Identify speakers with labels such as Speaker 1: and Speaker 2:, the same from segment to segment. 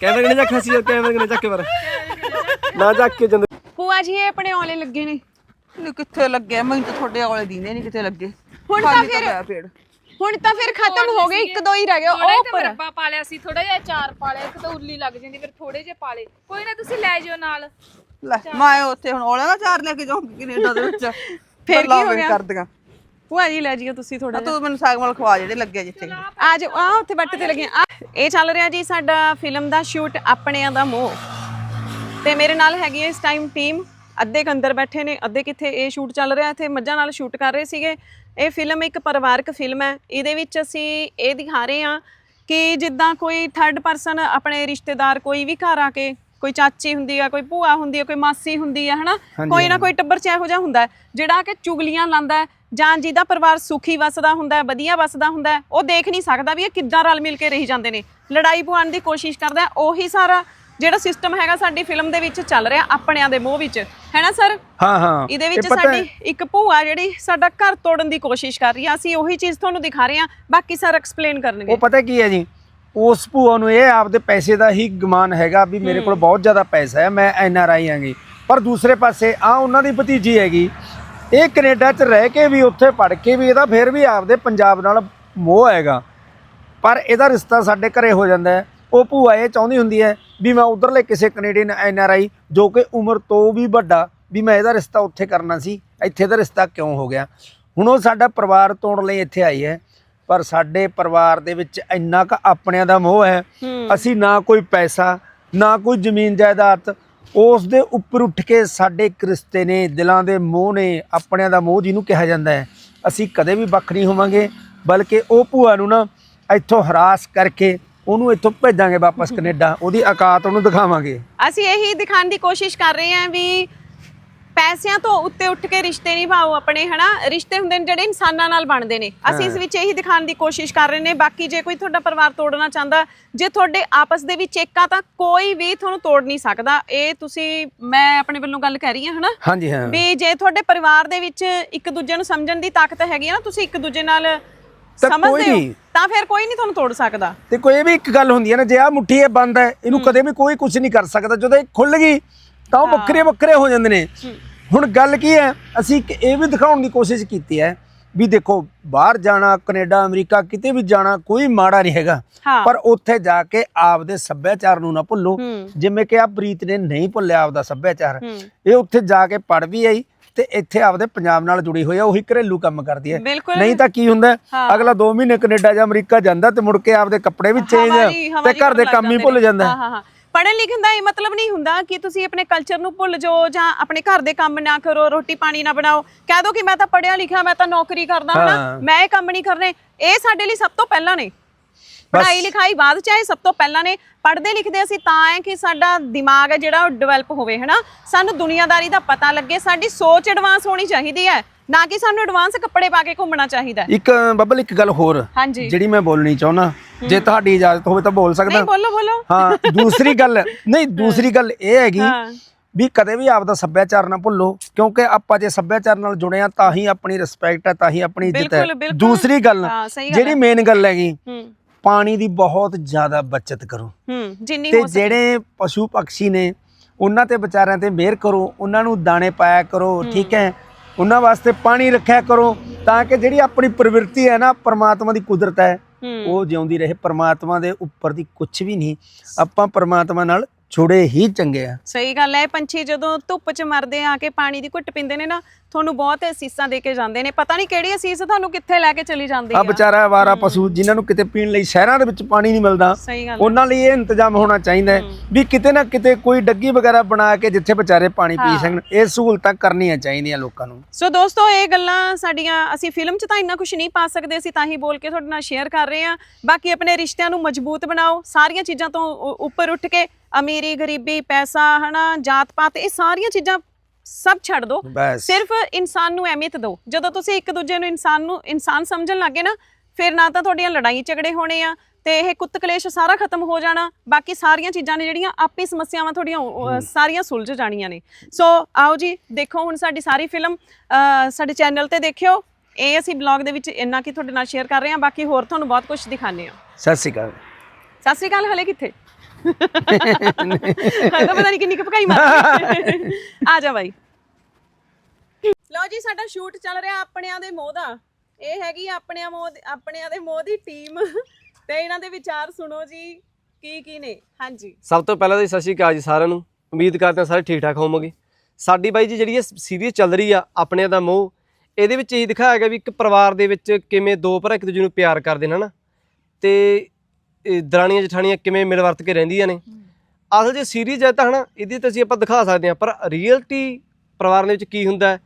Speaker 1: ਕੈਮਰੇ ਕਨੇ ਚੱਕ ਹਸੀ ਕੈਮਰੇ ਕਨੇ ਚੱਕ ਕੇ ਪਰ? ਨਾ ਚੱਕ ਕੇ ਜੰਦ
Speaker 2: ਭੂਆ ਜੀ ਇਹ ਆਪਣੇ ਔਲੇ ਲੱਗੇ ਨੇ।
Speaker 3: ਨੀ ਕਿੱਥੇ ਲੱਗੇ? ਮੈਨੂੰ ਤਾਂ ਤੁਹਾਡੇ ਔਲੇ ਦੀਂਦੇ ਨਹੀਂ ਕਿਤੇ ਲੱਗੇ।
Speaker 2: ਹੁਣ ਤਾਂ
Speaker 3: ਖਾਲੀ
Speaker 2: ਫਿਰ-
Speaker 3: ਪੇੜ।
Speaker 2: ਹੁਣ ਤਾਂ ਫਿਰ ਖਤਮ ਹੋ ਗਏ ਇੱਕ ਦੋ ਹੀ ਰਹਿ ਗਏ
Speaker 4: ਥੋੜਾ
Speaker 2: ਉਹ
Speaker 4: ਜਿਹਾ
Speaker 2: ਉੱਪਰ।
Speaker 4: ਮਰਬਾ ਪਾ ਲਿਆ ਸੀ ਥੋੜਾ ਜਿਹਾ ਚਾਰ ਪਾ ਲਿਆ ਇੱਕ ਤਾਂ ਉੱਲੀ ਲੱਗ ਜਾਂਦੀ ਫਿਰ ਥੋੜੇ ਜਿਹੇ ਪਾ ਲੇ ਕੋਈ ਨਾ ਤੁਸੀਂ ਲੈ ਜਿਓ ਨਾਲ।
Speaker 3: ਲੈ ਮੈਂ ਉੱਥੇ ਹੁਣ ਔਲੇ ਦਾ ਚਾਰ ਲੈ ਕੇ ਜਾਊਂਗੀ ਕੈਨੇਡਾ ਦੇ ਵਿੱਚ?
Speaker 2: ਫਿਰ ਕੀ ਹੋ ਗਿਆ?
Speaker 3: ਕਰਦੀਆਂ।
Speaker 2: ਭੂਆ ਜੀ ਲੈ ਜਿਓ ਤੁਸੀਂ ਥੋੜਾ
Speaker 3: ਤੂੰ ਮੈਨੂੰ ਸਾਗਮਲ ਖਵਾ ਜਿਹੜੇ ਲੱਗੇ ਜਿੱਥੇ।
Speaker 2: ਆ ਜਾਓ ਆ ਉੱਥੇ ਬੱਟ ਤੇ ਲੱਗੇ ਆ। ਇਹ ਚੱਲ ਰਿਹਾ ਜੀ ਸਾਡਾ ਫਿਲਮ ਦਾ ਸ਼ੂਟ ਆਪਣਿਆਂ ਦਾ ਮੋਹ। ਤੇ ਮੇਰੇ ਨਾਲ ਹੈਗੀ ਹੈ ਇਸ ਟਾਈਮ ਟੀਮ ਅੱਧੇ ਕੁ ਅੰਦਰ ਬੈਠੇ ਨੇ ਅੱਧੇ ਕਿੱਥੇ ਇਹ ਸ਼ੂਟ ਚੱਲ ਰਿਹਾ ਇੱਥੇ ਮੱਝਾਂ ਨਾਲ ਸ਼ੂਟ ਕਰ ਰਹੇ ਸੀਗੇ। ਇਹ ਫਿਲਮ ਇੱਕ ਪਰਿਵਾਰਕ ਫਿਲਮ ਹੈ। ਇਹਦੇ ਵਿੱਚ ਅਸੀਂ ਇਹ ਦਿਖਾ ਰਹੇ ਹਾਂ ਕਿ ਜਿੱਦਾਂ ਕੋਈ ਥਰਡ ਪਰਸਨ ਆਪਣੇ ਰਿਸ਼ਤੇਦਾਰ ਕੋਈ ਵੀ ਘਰ ਆ ਕੇ ਕੋਈ ਚਾਚੀ ਹੁੰਦੀ ਆ ਕੋਈ ਭੂਆ ਹੁੰਦੀ ਆ ਕੋਈ ਮਾਸੀ ਹੁੰਦੀ ਆ ਹਨਾ? ਕੋਈ ਨਾ ਕੋਈ ਟੱਬਰ ਚ ਇਹੋ ਜਿਹਾ ਹੁੰਦਾ ਜਿਹੜਾ ਕਿ ਚੁਗਲੀਆਂ ਲਾਂਦਾ ਹੈ, ਜਾਂ ਜਿਹਦਾ ਪਰਿਵਾਰ ਸੁਖੀ ਵਸਦਾ ਹੁੰਦਾ ਹੈ, ਵਧੀਆ ਵਸਦਾ ਹੁੰਦਾ ਹੈ, ਉਹ ਦੇਖ ਨਹੀਂ ਸਕਦਾ ਵੀ ਇਹ ਕਿੱਦਾਂ ਰਲ ਮਿਲ ਕੇ ਰਹੀ ਜਾਂਦੇ ਨੇ। ਲੜਾਈ ਪਵਾਉਣ ਦੀ ਕੋਸ਼ਿਸ਼ ਕਰਦਾ ਹੈ, ਉਹੀ ਸਾਰਾ ਜਿਹੜਾ ਸਿਸਟਮ ਹੈਗਾ ਸਾਡੀ ਫਿਲਮ ਦੇ ਵਿੱਚ ਚੱਲ ਰਿਹਾ ਆਪਣਿਆਂ ਦੇ ਮੋਹ ਵਿੱਚ। ਹੈ ਨਾ ਸਰ?
Speaker 1: ਹਾਂ ਹਾਂ।
Speaker 2: ਇਹਦੇ ਵਿੱਚ
Speaker 1: ਇਹ ਪਤਾ ਹੈ-
Speaker 2: ਸਾਡੀ ਇੱਕ ਭੂਆ ਜਿਹੜੀ ਸਾਡਾ ਘਰ ਤੋੜਨ ਦੀ ਕੋਸ਼ਿਸ਼ ਕਰ ਰਹੀ ਆ। ਅਸੀਂ ਉਹੀ ਚੀਜ਼ ਤੁਹਾਨੂੰ ਦਿਖਾ ਰਹੇ ਹਾਂ। ਬਾਕੀ ਸਰ ਐਕਸਪਲੇਨ ਕਰਨਗੇ।
Speaker 1: ਉਹ ਪਤਾ ਕੀ ਹੈ ਜੀ? ਉਸ ਭੂਆ ਨੂੰ ਇਹ ਆਪਦੇ ਪੈਸੇ ਦਾ ਹੀ ਗਮਾਨ ਹੈਗਾ ਵੀ ਮੇਰੇ ਕੋਲ ਬਹੁਤ ਜ਼ਿਆਦਾ ਪੈਸਾ ਹੈ ਮੈਂ ਐਨ ਆਰ ਆਈ ਆਂਗੀ ਪਰ ਦੂਸਰੇ ਪਾਸੇ ਆ ਉਹਨਾਂ ਦੀ ਭਤੀਜੀ ਹੈਗੀ ਇਹ ਕੈਨੇਡਾ 'ਚ ਰਹਿ ਕੇ ਵੀ ਉੱਥੇ ਪੜ ਕੇ ਵੀ ਇਹਦਾ ਫਿਰ ਵੀ ਆਪਦੇ ਪੰਜਾਬ ਨਾਲ ਮੋਹ ਹੈਗਾ। ਪਰ ਇਹਦਾ ਰਿਸ਼ਤਾ ਸਾਡੇ ਘਰੇ ਹੋ ਜਾਂਦਾ ਹੈ। ਉਹ ਭੂਆ ਇਹ ਚਾਹੁੰਦੀ ਹੁੰਦੀ ਹੈ ਵੀ ਮੈਂ ਉਧਰਲੇ ਕਿਸੇ ਕੈਨੇਡੀਅਨ ਐਨ ਆਰ ਆਈ ਜੋ ਕਿ ਉਮਰ ਤੋਂ ਵੀ ਵੱਡਾ ਵੀ ਮੈਂ ਇਹਦਾ ਰਿਸ਼ਤਾ ਉੱਥੇ ਕਰਨਾ ਸੀ। ਇੱਥੇ ਦਾ ਰਿਸ਼ਤਾ ਕਿਉਂ ਹੋ ਗਿਆ? ਹੁਣ ਉਹ ਸਾਡਾ ਪਰਿਵਾਰ ਤੋੜਨ ਲਈ ਇੱਥੇ ਆਈ ਹੈ। ਪਰ ਸਾਡੇ ਪਰਿਵਾਰ ਦੇ ਵਿੱਚ ਇੰਨਾ ਕੁ ਆਪਣਿਆਂ ਦਾ ਮੋਹ ਹੈ। ਅਸੀਂ ਨਾ ਕੋਈ ਪੈਸਾ ਨਾ ਕੋਈ ਜ਼ਮੀਨ ਜਾਇਦਾਦ ਉਸ ਦੇ ਉੱਪਰ ਉੱਠ ਕੇ ਸਾਡੇ ਕ੍ਰਿਸਤੇ ਨੇ, ਦਿਲਾਂ ਦੇ ਮੋਹ ਨੇ, ਆਪਣਿਆਂ ਦਾ ਮੋਹ ਜਿਹਨੂੰ ਕਿਹਾ ਜਾਂਦਾ ਹੈ, ਅਸੀਂ ਕਦੇ ਵੀ ਵੱਖ ਨਹੀਂ ਹੋਵਾਂਗੇ, ਬਲਕਿ ਉਹ ਭੂਆ ਨੂੰ ਨਾ ਇੱਥੋਂ ਹਰਾਸ ਕਰਕੇ ਉਹਨੂੰ ਇੱਥੋਂ ਭੇਜਾਂਗੇ ਵਾਪਸ ਕੈਨੇਡਾ, ਉਹਦੀ ਔਕਾਤ ਉਹਨੂੰ ਦਿਖਾਵਾਂਗੇ।
Speaker 2: ਅਸੀਂ ਇਹੀ ਦਿਖਾਉਣ ਦੀ ਕੋਸ਼ਿਸ਼ ਕਰ ਰਹੇ ਹਾਂ ਵੀ ਪੈਸਿਆਂ ਤੋਂ ਉੱਤੇ ਉੱਠ ਕੇ ਰਿਸ਼ਤੇ ਨਿਭਾਓ ਆਪਣੇ ਹਨਾ? ਰਿਸ਼ਤੇ ਹੁੰਦੇ ਨੇ ਜਿਹੜੇ ਇਨਸਾਨਾਂ ਨਾਲ ਬਣਦੇ ਨੇ। ਅਸੀਂ ਇਸ ਵਿੱਚ ਇਹੀ ਦਿਖਾਉਣ ਦੀ ਕੋਸ਼ਿਸ਼ ਕਰ ਰਹੇ ਨੇ ਬਾਕੀ ਜੇ ਕੋਈ ਤੁਹਾਡਾ ਪਰਿਵਾਰ ਤੋੜਨਾ ਚਾਹੁੰਦਾ ਜੇ ਤੁਹਾਡੇ ਆਪਸ ਦੇ ਵਿੱਚ ਏਕਾ ਤਾਂ ਕੋਈ ਵੀ ਤੁਹਾਨੂੰ ਤੋੜ ਨਹੀਂ ਸਕਦਾ। ਇਹ ਤੁਸੀਂ ਮੈਂ ਆਪਣੇ ਵੱਲੋਂ ਗੱਲ ਕਹਿ ਰਹੀ ਹਾਂ ਹਨਾ?
Speaker 1: ਹਾਂਜੀ ਹਾਂ।
Speaker 2: ਵੀ ਜੇ ਤੁਹਾਡੇ ਪਰਿਵਾਰ ਦੇ ਵਿੱਚ ਇੱਕ ਦੂਜੇ ਨੂੰ ਸਮਝਣ ਦੀ ਤਾਕਤ ਹੈਗੀ ਹੈ ਨਾ ਤੁਸੀਂ ਇੱਕ ਦੂਜੇ ਨਾਲ
Speaker 1: ਤਾਂ
Speaker 2: ਸਮਝਦੇ
Speaker 1: ਕੋਈ
Speaker 2: ਹੋ
Speaker 1: ਨਹੀਂ।
Speaker 2: ਤਾਂ ਫਿਰ ਕੋਈ ਨਹੀਂ ਤੁਹਾਨੂੰ ਤੋੜ ਸਕਦਾ।
Speaker 1: ਤੇ ਕੋਈ ਇਹ ਵੀ ਇੱਕ ਗੱਲ ਹੁੰਦੀ ਹੈ ਨਾ ਜੇ ਆ ਮੁੱਠੀ ਇਹ ਬੰਦ ਹੈ ਇਹਨੂੰ ਕਦੇ ਵੀ ਕੋਈ ਕੁਝ ਨਹੀਂ ਕਰ ਸਕਦਾ। ਜਦੋਂ ਇਹ ਖੁੱਲ ਗਈ ਤਾਂ ਉਹ ਵੱਖਰੇ ਵੱਖਰੇ ਹੋ ਜਾਂਦੇ ਨੇ। ਹੁਣ ਗੱਲ ਕੀ ਹੈ? ਅਸੀਂ ਇੱਕ ਇਹ ਵੀ ਦਿਖਾਉਣ ਦੀ ਕੋਸ਼ਿਸ਼ ਕੀਤੀ ਹੈ ਵੀ ਦੇਖੋ ਬਾਹਰ ਜਾਣਾ ਕੈਨੇਡਾ ਅਮਰੀਕਾ ਕਿਤੇ ਵੀ ਜਾਣਾ ਕੋਈ ਮਾੜਾ ਨਹੀਂ ਹੈਗਾ। ਪਰ ਉੱਥੇ ਜਾ ਕੇ ਆਪਦੇ ਸੱਭਿਆਚਾਰ ਨੂੰ ਨਾ ਭੁੱਲੋ। ਜਿਵੇਂ ਕਿ ਆ ਪ੍ਰੀਤ ਨੇ ਨਹੀਂ ਭੁੱਲਿਆ ਆਪਦਾ ਸੱਭਿਆਚਾਰ। ਇਹ ਉੱਥੇ ਜਾ ਕੇ ਪੜ ਵੀ ਆਈ ਤੇ ਇੱਥੇ ਆਪਦੇ ਪੰਜਾਬ ਨਾਲ ਜੁੜੀ ਹੋਈ ਆ ਉਹੀ ਘਰੇਲੂ ਕੰਮ ਕਰਦੀ ਹੈ। ਨਹੀਂ ਤਾਂ ਕੀ ਹੁੰਦਾ। ਅਗਲਾ 2 ਮਹੀਨੇ ਕੈਨੇਡਾ ਜਾਂ ਅਮਰੀਕਾ ਜਾਂਦਾ ਤੇ ਮੁੜ ਕੇ ਆਪਦੇ ਕੱਪੜੇ ਵੀ ਚੇਂਜ ਤੇ ਘਰ ਦੇ ਕੰਮ ਹੀ ਭੁੱਲ
Speaker 2: ਜਾਂਦੇ।
Speaker 1: ਹਾਂ
Speaker 2: ਹਾਂ। ਪੜ੍ਹਨ ਲਿਖਣ ਦਾ ਇਹ ਮਤਲਬ ਨਹੀਂ ਹੁੰਦਾ ਕਿ ਤੁਸੀਂ ਆਪਣੇ ਕਲਚਰ ਨੂੰ ਭੁੱਲ ਜਾਓ ਜਾਂ ਆਪਣੇ ਘਰ ਦੇ ਕੰਮ ਨਾ ਕਰੋ ਰੋਟੀ ਪਾਣੀ ਨਾ ਬਣਾਓ। ਕਹਿ ਦੋ ਕਿ ਮੈਂ ਤਾਂ ਪੜ੍ਹਿਆ ਲਿਖਿਆ ਮੈਂ ਤਾਂ ਨੌਕਰੀ ਕਰਦਾ ਹਾਂ
Speaker 1: ਹਾਂ।
Speaker 2: ਮੈਂ ਇਹ ਕੰਮ ਨਹੀਂ ਕਰਨੇ। ਇਹ ਸਾਡੇ ਲਈ ਸਭ ਤੋਂ ਪਹਿਲਾਂ ਨੇ। ਪੜ੍ਹਾਈ ਲਿਖਾਈ ਬਾਅਦ ਚ ਆਏ ਸਭ ਤੋਂ ਪਹਿਲਾਂ ਨੇ। ਪੜ੍ਹਦੇ ਲਿਖਦੇ ਅਸੀਂ ਤਾਂ ਹੈ ਕਿ ਸਾਡਾ ਦਿਮਾਗ ਹੈ ਜਿਹੜਾ ਉਹ ਡਿਵੈਲਪ ਹੋਵੇ ਹੈਨਾ। ਸਾਨੂੰ ਦੁਨੀਆਦਾਰੀ ਦਾ ਪਤਾ ਲੱਗੇ ਸਾਡੀ ਸੋਚ ਐਡਵਾਂਸ ਹੋਣੀ ਚਾਹੀਦੀ ਹੈ। ਨਾ ਕਿ ਸਾਨੂੰ ਐਡਵਾਂਸ ਕੱਪੜੇ ਪਾ ਕੇ ਘੁੰਮਣਾ ਚਾਹੀਦਾ ਹੈ।
Speaker 1: ਇੱਕ ਬੱਬਲ ਇੱਕ ਗੱਲ ਹੋਰ।
Speaker 2: ਹਾਂਜੀ।
Speaker 1: ਜਿਹੜੀ ਮੈਂ ਬੋਲਣੀ ਚਾਹੁੰਦਾ ਜੇ ਤੁਹਾਡੀ ਇਜਾਜ਼ਤ ਹੋਵੇ ਤਾਂ ਬੋਲ ਸਕਦਾ।
Speaker 2: ਨਹੀਂ ਬੋਲੋ ਬੋਲੋ।
Speaker 1: ਹਾਂ ਦੂਸਰੀ ਗੱਲ ਨਹੀਂ ਦੂਸਰੀ ਗੱਲ ਇਹ ਹੈਗੀ ਵੀ ਕਦੇ ਵੀ ਆਪਦਾ ਸੱਭਿਆਚਾਰ ਨਾ ਭੁੱਲੋ ਕਿਉਂਕਿ ਆਪਾਂ ਜੇ ਸੱਭਿਆਚਾਰ ਨਾਲ ਜੁੜੇ ਆ ਤਾਂ ਹੀ ਆਪਣੀ ਰਿਸਪੈਕਟ ਹੈ ਤਾਂ ਹੀ ਆਪਣੀ ਇੱਜ਼ਤ ਹੈ। ਦੂਸਰੀ ਗੱਲ ਜਿਹੜੀ ਮੇਨ ਗੱਲ ਹੈਗੀ ਪਾਣੀ ਦੀ ਬਹੁਤ ਜ਼ਿਆਦਾ ਬਚਤ ਕਰੋ। ਤੇ
Speaker 2: ਹੋ ਸਕੇ।
Speaker 1: ਜਿਹੜੇ ਪਸ਼ੂ ਪੰਛੀ ਨੇ ਉਹਨਾਂ ਤੇ ਵਿਚਾਰਿਆਂ ਤੇ ਮਿਹਰ ਕਰੋ ਉਹਨਾਂ ਨੂੰ ਦਾਣੇ ਪਾਇਆ ਕਰੋ ਠੀਕ ਹੈ? ਉਹਨਾਂ ਵਾਸਤੇ ਪਾਣੀ ਰੱਖਿਆ ਕਰੋ ਤਾਂ ਕਿ ਜਿਹੜੀ ਆਪਣੀ ਪ੍ਰਵਿਰਤੀ ਹੈ ਨਾ ਪਰਮਾਤਮਾ ਦੀ ਕੁਦਰਤ ਹੂੰ ਉਹ ਜਿਉਂਦੀ ਰਹੇ ਪਰਮਾਤਮਾ ਦੇ ਉੱਪਰ ਦੀ ਕੁਝ ਵੀ ਨਹੀਂ। ਆਪਾਂ ਪਰਮਾਤਮਾ ਨਾਲ ਜੁੜੇ ਹੀ ਚੰਗੇ ਆ।
Speaker 2: ਸਹੀ ਗੱਲ ਹੈ ਇਹ ਪੰਛੀ ਜਦੋਂ ਧੁੱਪ 'ਚ ਮਰਦੇ ਆ ਕੇ ਪਾਣੀ ਦੀ ਘੁੱਟ ਪੀਂਦੇ ਨੇ ਨਾ ਤੁਹਾਨੂੰ ਬਹੁਤ ਅਸੀਸਾਂ ਦੇ ਕੇ ਜਾਂਦੇ ਨੇ। ਪਤਾ ਨਹੀਂ ਕਿਹੜੀ ਅਸੀਸ ਤੁਹਾਨੂੰ ਕਿੱਥੇ ਲੈ ਕੇ ਚਲੀ ਜਾਂਦੀ
Speaker 1: ਆ
Speaker 2: ਆ।
Speaker 1: ਵਿਚਾਰਾ ਆਵਾਰਾ ਪਸ਼ੂ ਜਿਨ੍ਹਾਂ ਨੂੰ ਕਿਤੇ ਪੀਣ ਲਈ ਸ਼ਹਿਰਾਂ ਦੇ ਵਿੱਚ ਪਾਣੀ ਨਹੀਂ ਮਿਲਦਾ
Speaker 2: ਸਹੀ ਗੱਲ
Speaker 1: ਉਹਨਾਂ ਲਈ ਇਹ ਇੰਤਜ਼ਾਮ ਹੋਣਾ ਚਾਹੀਦਾ ਹੈ। ਵੀ ਕਿਤੇ ਨਾ ਕਿਤੇ ਕੋਈ ਡੱਗੀ ਵਗੈਰਾ ਬਣਾ ਕੇ ਜਿੱਥੇ ਵਿਚਾਰੇ ਪਾਣੀ ਪੀ ਸਕਣ ਇਹ ਸਹੂਲਤਾਂ ਕਰਨੀਆਂ ਚਾਹੀਦੀਆਂ ਲੋਕਾਂ ਨੂੰ।
Speaker 2: ਸੋ ਦੋਸਤੋ ਇਹ ਗੱਲਾਂ ਸਾਡੀਆਂ ਅਸੀਂ ਫਿਲਮ 'ਚ ਤਾਂ ਇੰਨਾ ਕੁਝ ਨਹੀਂ ਪਾ ਸਕਦੇ ਅਸੀਂ ਤਾਂ ਹੀ ਬੋਲ ਕੇ ਤੁਹਾਡੇ ਨਾਲ ਸ਼ੇਅਰ ਕਰ ਰਹੇ ਹਾਂ। ਬਾਕੀ ਆਪਣੇ ਰਿਸ਼ਤਿਆਂ ਨੂੰ ਮਜ਼ਬੂਤ ਬਣਾਓ ਸਾਰੀਆਂ ਚੀਜ਼ਾਂ ਤੋਂ ਉੱਪਰ ਉੱਠ ਕੇ ਅਮੀਰੀ ਗਰੀਬੀ ਪੈਸਾ ਹਨਾ ਜਾਤ ਪਾਤ ਇਹ ਸਾਰੀਆਂ ਚੀਜ਼ਾਂ ਸਭ ਛੱਡ
Speaker 1: ਬਸ।
Speaker 2: ਸਿਰਫ ਇਨਸਾਨ ਨੂੰ ਅਹਿਮੀਅਤ ਦਿਓ। ਜਦੋਂ ਤੁਸੀਂ ਇੱਕ ਦੂਜੇ ਨੂੰ ਇਨਸਾਨ ਨੂੰ ਇਨਸਾਨ ਸਮਝਣ ਲੱਗੇ ਨਾ ਫਿਰ ਨਾ ਤਾਂ ਤੁਹਾਡੀਆਂ ਲੜਾਈ ਝਗੜੇ ਹੋਣੇ ਆ ਤੇ ਇਹ ਕੁੱਤ ਕਲੇਸ਼ ਸਾਰਾ ਖਤਮ ਹੋ ਜਾਣਾ। ਬਾਕੀ ਸਾਰੀਆਂ ਚੀਜ਼ਾਂ ਨੇ ਜਿਹੜੀਆਂ ਆਪੇ ਸਮੱਸਿਆਵਾਂ ਤੁਹਾਡੀਆਂ ਉਹ, ਅਹ, ਸਾਰੀਆਂ ਸੁਲਝ ਜਾਣੀਆਂ ਨੇ। ਸੋ ਆਓ ਜੀ ਦੇਖੋ ਹੁਣ ਸਾਡੀ ਸਾਰੀ ਫਿਲਮ ਅਹ, ਸਾਡੇ ਚੈਨਲ ਤੇ ਦੇਖਿਓ। ਇਹ ਅਸੀਂ ਬਲੌਗ ਦੇ ਵਿੱਚ ਇੰਨਾ ਕੀ ਤੁਹਾਡੇ ਨਾਲ ਸ਼ੇਅਰ ਕਰ ਰਹੇ ਹਾਂ। ਬਾਕੀ ਹੋਰ ਤੁਹਾਨੂੰ ਬਹੁਤ ਕੁਝ ਦਿਖਾਣੇ ਆ
Speaker 1: ਸਤਿ ਸ਼੍ਰੀ ਅਕਾਲ।
Speaker 2: ਸਤਿ ਸ੍ਰੀ ਅਕਾਲ ਹਲੇ ਕਿੱਥੇ? ਹਾਂ ਤਾਂ ਪਤਾ ਨਹੀਂ ਕਿੰਨੀ ਕੁ ਭਕਾਈ ਮਾਰੀ ਆ ਜਾ ਬਾਈ। ਲਓ ਜੀ ਸਾਡਾ ਸ਼ੂਟ ਚੱਲ ਰਿਹਾ ਆਪਣਿਆਂ ਦੇ ਮੋਹ ਦਾ। ਇਹ ਹੈਗੀ ਆਪਣਿਆਂ ਮੋਹ ਆਪਣਿਆਂ ਦੇ ਮੋਹ ਦੀ ਟੀਮ। ਤੇ ਇਹਨਾਂ ਦੇ ਵਿਚਾਰ ਸੁਣੋ ਜੀ ਕੀ ਕੀ ਨੇ। ਹਾਂਜੀ।
Speaker 5: ਸਭ ਤੋਂ ਪਹਿਲਾਂ ਤਾਂ ਜੀ ਸਤਿ ਸ਼੍ਰੀ ਅਕਾਲ ਜੀ ਸਾਰਿਆਂ ਨੂੰ। ਉਮੀਦ ਕਰਦੇ ਹਾਂ ਸਾਰੇ ਠੀਕ ਠਾਕ ਹੋਵੋਗੇ। ਸਾਡੀ ਬਾਈ ਜੀ ਜਿਹੜੀ ਇਹ ਸੀਰੀਜ਼ ਚੱਲ ਰਹੀ ਆ ਆਪਣੇ ਦਾ ਮੋਹ ਇਹਦੇ ਵਿੱਚ ਇਹ ਦਿਖਾਇਆ ਗਿਆ ਵੀ ਇੱਕ ਪਰਿਵਾਰ ਦੇ ਵਿੱਚ ਕਿਵੇਂ ਦੋ ਭਰਾ ਇੱਕ ਦੂਜੇ ਨੂੰ ਪਿਆਰ ਕਰਦੇ ਨੇ ਹਨਾ? ਤੇ ਇਹ ਦਰਾਣੀਆਂ ਜਠਾਣੀਆਂ ਕਿਵੇਂ ਮਿਲ ਵਰਤ ਕੇ ਰਹਿੰਦੀਆਂ ਨੇ। ਅਸਲ ਜੇ ਸੀਰੀਜ਼ ਹੈ ਤਾਂ ਹਨਾ ਇਹਦੇ ਤੇ ਅਸੀਂ ਆਪਾਂ ਦਿਖਾ ਸਕਦੇ ਹਾਂ ਪਰ ਰੀਅਲਟੀ ਪਰਿਵਾਰ ਦੇ ਵਿੱਚ ਕੀ ਹੁੰਦਾ ਹੈ?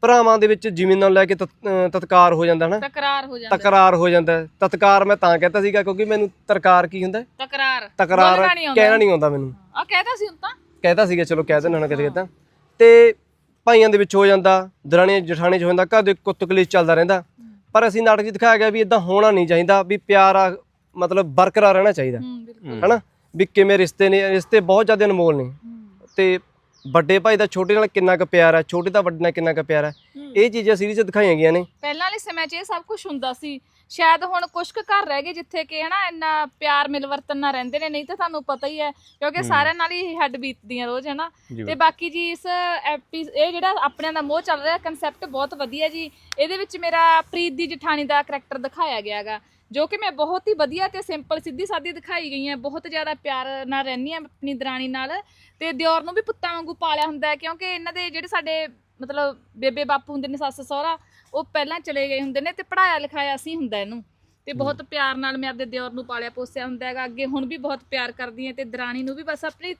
Speaker 5: ਭਰਾਵਾਂ ਦੇ ਵਿੱਚ ਜ਼ਮੀਨ ਨਾਲ ਲੈ ਕੇ ਤਤ- ਅਹ ਤਤਕਾਰ ਹੋ ਜਾਂਦਾ ਹਨਾ।
Speaker 4: ਤਕਰਾਰ ਹੋ ਜਾਂਦਾ।
Speaker 5: ਤਕਰਾਰ ਹੋ ਜਾਂਦਾ ਹੈ। ਤਤਕਾਰ ਮੈਂ ਤਾਂ ਕਹਿੰਦਾ ਸੀਗਾ ਕਿਉਂਕਿ ਮੈਨੂੰ ਤਰਕਾਰ ਕੀ ਹੁੰਦਾ ਹੈ?
Speaker 4: ਤਕਰਾਰ।
Speaker 5: ਤਕਰਾਰ
Speaker 4: ਬੋਲਣਾ ਨਹੀਂ ਆਉਂਦਾ।
Speaker 5: ਕਹਿਣਾ ਨਹੀਂ ਆਉਂਦਾ ਮੈਨੂੰ।
Speaker 4: ਆ ਕਹਿਤਾ ਸੀ ਹੁਣ ਤਾਂ।
Speaker 5: ਕਹਿਤਾ ਸੀਗਾ ਚਲੋ ਕਹਿ ਦੇਣਾ ਕਿਤੇ ਕਿਤੇ ਤੇ। ਭਾਈਆਂ ਦੇ ਵਿੱਚ ਹੋ ਜਾਂਦਾ ਦਰਾਣੀਆਂ ਜਠਾਣੇ 'ਚ ਹੋ ਜਾਂਦਾ ਘਰ ਦੇ ਕੁੱਤ ਕਲੇਸ਼ ਚੱਲਦਾ ਰਹਿੰਦਾ। ਪਰ ਅਸੀਂ ਨਾਟਕ 'ਚ ਦਿਖਾਇਆ ਗਿਆ ਵੀ ਇਦਾਂ ਹੋਣਾ ਨਹੀਂ ਚਾਹੀਦਾ ਵੀ ਪਿਆਰ ਆ ਮਤਲਬ ਬਰਕਰਾਰ ਰਹਿਣਾ ਚਾਹੀਦਾ। ਹਨਾ? ਵੀ ਕਿਵੇਂ ਰਿਸ਼ਤੇ ਨੇ ਰਿਸ਼ਤੇ ਬਹੁਤ ਜ਼ਿਆਦਾ ਅਨਮੋਲ ਨੇ। ਤੇ ਵੱਡੇ ਭਾਈ ਦਾ ਛੋਟੇ ਨਾਲ ਕਿੰਨਾ ਕੁ ਪਿਆਰ ਹੈ ਛੋਟੇ ਦਾ ਵੱਡੇ ਨਾਲ ਕਿੰਨਾ ਕੁ ਪਿਆਰ ਹੈ। ਇਹ ਚੀਜ਼ਾਂ ਸੀਰੀਜ਼ 'ਚ ਦਿਖਾਈਆਂ ਗਈਆਂ ਨੇ।
Speaker 4: ਪਹਿਲਾਂ ਵਾਲੇ ਸਮੇਂ 'ਚ ਇਹ ਸਭ ਕੁਝ ਹੁੰਦਾ ਸੀ। ਸ਼ਾਇਦ ਹੁਣ ਕੁਝ ਕੁ ਘਰ ਰਹਿ ਗਏ ਜਿੱਥੇ ਕਿ ਹਨਾ ਇੰਨਾ ਪਿਆਰ ਮਿਲਵਰਤਨ ਨਾਲ ਰਹਿੰਦੇ ਨੇ ਨਹੀਂ ਤਾਂ ਤੁਹਾਨੂੰ ਪਤਾ ਹੀ ਹੈ ਕਿਉਂਕਿ ਸਾਰਿਆਂ ਨਾਲ ਹੀ ਹੱਡ ਬੀਤਦੀਆਂ ਰੋਜ਼ ਹਨਾ? ਤੇ ਬਾਕੀ ਜੀ ਇਸ ਐਪੀ ਇਹ ਜਿਹੜਾ ਆਪਣਿਆਂ ਦਾ ਮੋਹ ਚੱਲ ਰਿਹਾ ਕਨਸੈਪਟ ਬਹੁਤ ਵਧੀਆ ਜੀ। ਇਹਦੇ ਵਿੱਚ ਮੇਰਾ ਪ੍ਰੀਤ ਦੀ ਜਠਾਣੀ ਦਾ ਕਰੈਕਟਰ ਦਿਖਾਇਆ ਗਿਆ ਹੈਗਾ। ਜੋ ਕਿ ਮੈਂ ਬਹੁਤ ਹੀ ਵਧੀਆ ਤੇ ਸਿੰਪਲ ਸਿੱਧੀ ਸਾਦੀ ਦਿਖਾਈ ਗਈ ਹੈ। ਬਹੁਤ ਜ਼ਿਆਦਾ ਪਿਆਰ ਨਾਲ ਰਹਿੰਦੀ ਹਾਂ ਆਪਣੀ ਦਰਾਣੀ ਨਾਲ। ਤੇ ਦਿਓਰ ਨੂੰ ਵੀ ਪੁੱਤਾਂ ਵਾਂਗੂ ਪਾਲਿਆ ਹੁੰਦਾ ਹੈ ਕਿਉਂਕਿ ਇਹਨਾਂ ਦੇ ਜਿਹੜੇ ਸਾਡੇ ਮਤਲਬ ਬੇਬੇ ਬਾਪੂ ਹੁੰਦੇ ਨੇ ਸੱਸ ਸਹੁਰਾ ਉਹ ਪਹਿਲਾਂ ਚਲੇ ਗਏ ਹੁੰਦੇ ਨੇ ਤੇ ਪੜਾਇਆ ਲਿਖਾਇਆ ਅਸੀਂ ਹੁੰਦਾ ਇਹਨੂੰ। ਤੇ ਬਹੁਤ ਪਿਆਰ ਨਾਲ ਮੈਂ ਆਪਦੇ ਦਿਓਰ ਨੂੰ ਪਾਲਿਆ ਪੋਸਿਆ ਹੁੰਦਾ ਹੈਗਾ। ਅੱਗੇ ਹੁਣ ਵੀ ਬਹੁਤ ਪਿਆਰ ਕਰਦੀ ਹਾਂ ਤੇ ਦਰਾਣੀ ਨੂੰ ਵੀ ਬਸ ਆਪਣੀ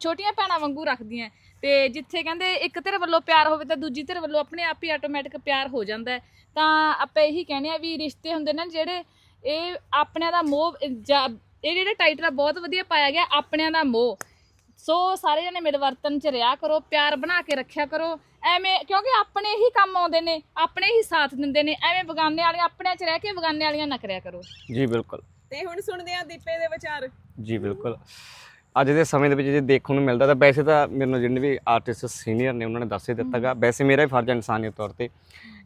Speaker 4: ਛੋਟੀਆਂ ਭੈਣਾਂ ਵਾਂਗੂ ਰੱਖਦੀਆਂ ਤੇ ਜਿੱਥੇ ਕਹਿੰਦੇ ਇੱਕ ਧਿਰ ਵੱਲੋਂ ਪਿਆਰ ਹੋਵੇ ਤਾਂ ਦੂਜੀ ਧਿਰ ਵੱਲੋਂ ਆਪਣੇ ਆਪ ਹੀ ਆਟੋਮੈਟਿਕ ਪਿਆਰ ਹੋ ਜਾਂਦਾ ਹੈ। ਤਾਂ ਆਪਾਂ ਇਹੀ ਕਹਿੰਦੇ ਆ ਵੀ ਰਿਸ਼ਤੇ ਹੁੰਦੇ ਨੇ ਜਿਹੜੇ ਇਹ ਆਪਣਿਆਂ ਦਾ ਮੋਹ ਇਹ ਜਾ- ਇਹ ਜਿਹੜਾ ਟਾਈਟਲ ਆ ਬਹੁਤ ਵਧੀਆ ਪਾਇਆ ਗਿਆ ਆਪਣਿਆਂ ਦਾ ਮੋਹ। ਸੋ ਸਾਰੇ ਜਣੇ ਮਿਲਵਰਤਨ ਚ ਰਿਹਾ ਕਰੋ ਪਿਆਰ ਬਣਾ ਕੇ ਰੱਖਿਆ ਕਰੋ। ਐਵੇਂ ਕਿਉਂਕਿ ਆਪਣੇ ਹੀ ਕੰਮ ਆਉਂਦੇ ਨੇ ਆਪਣੇ ਹੀ ਸਾਥ ਦਿੰਦੇ ਨੇ ਐਵੇਂ ਬਗਾਨੇ ਵਾਲੀਆਂ ਆਪਣਿਆਂ ਚ ਰਹਿ ਕੇ ਬਗਾਨੇ ਵਾਲੀਆਂ ਨਾ ਕਰਿਆ ਕਰੋ।
Speaker 6: ਜੀ ਬਿਲਕੁਲ।
Speaker 2: ਤੇ ਹੁਣ ਸੁਣਦੇ ਆ ਦੀਪੇ ਦੇ ਵਿਚਾਰ।
Speaker 6: ਜੀ ਬਿਲਕੁਲ। ਅੱਜ ਦੇ ਸਮੇਂ ਦੇ ਵਿੱਚ ਜੇ ਦੇਖਣ ਨੂੰ ਮਿਲਦਾ ਤਾਂ ਵੈਸੇ ਤਾਂ ਮੈਨੂੰ ਜਿੰਨੇ ਵੀ ਆਰਟਿਸਟ ਸੀਨੀਅਰ ਨੇ ਉਹਨਾਂ ਨੇ ਦੱਸ ਹੀ ਦਿੱਤਾਗਾ ਵੈਸੇ ਮੇਰਾ ਹੀ ਫਰਜ਼ ਹੈ ਇਨਸਾਨੀਅਤ ਤੌਰ ਤੇ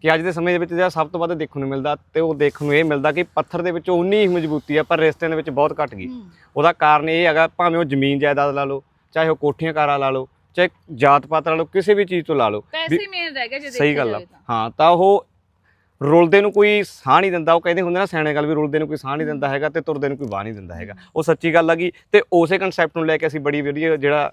Speaker 6: ਕਿ ਅੱਜ ਦੇ ਸਮੇਂ ਦੇ ਵਿੱਚ ਜਿਹੜਾ ਸਭ ਤੋਂ ਵੱਧ ਦੇਖਣ ਨੂੰ ਮਿਲਦਾ ਤੇ ਉਹ ਦੇਖਣ ਨੂੰ ਇਹ ਮਿਲਦਾ ਕਿ ਪੱਥਰ ਦੇ ਵਿੱਚ ਉਨੀ ਹੀ ਮਜ਼ਬੂਤੀ ਆ ਪਰ ਰਿਸ਼ਤਿਆਂ ਦੇ ਵਿੱਚ ਬਹੁਤ ਘਟ ਗਈ। ਉਹਦਾ ਕਾਰਨ ਇਹ ਹੈਗਾ ਭਾਵੇਂ ਉਹ ਜ਼ਮੀਨ ਜਾਇਦਾਦ ਲਾ ਲਓ ਚਾਹੇ ਉਹ ਕੋਠੀਆਂ ਕਾਰਾਂ ਲਾ ਲਓ ਚਾਹੇ ਜਾਤ ਪਾਤ ਲਾ ਲਓ ਕਿਸੇ ਵੀ ਚੀਜ਼ ਤੋਂ ਲਾ ਲਓ।
Speaker 4: ਪੈਸੇ ਮੇਨ ਰਹਿ ਗਏ ਜੇ
Speaker 6: ਸਹੀ ਗੱਲ ਆ। ਹਾਂ ਤਾਂ ਉਹ ਰੁਲਦੇ ਨੂੰ ਕੋਈ ਸਾਹ ਨਹੀਂ ਦਿੰਦਾ ਉਹ ਕਹਿੰਦੇ ਹੁੰਦੇ ਨਾ ਸਿਆਣੇ ਗੱਲ ਵੀ ਰੁਲਦੇ ਨੂੰ ਕੋਈ ਸਾਹ ਨਹੀਂ ਦਿੰਦਾ ਹੈਗਾ ਤੇ ਤੁਰਦੇ ਨੂੰ ਕੋਈ ਵਾਹ ਨਹੀਂ ਦਿੰਦਾ ਹੈਗਾ। ਉਹ ਸੱਚੀ ਗੱਲ ਹੈਗੀ ਤੇ ਉਸੇ ਕਨਸੈਪਟ ਨੂੰ ਲੈ ਕੇ ਅਸੀਂ ਬੜੀ ਵਧੀਆ ਜਿਹੜਾ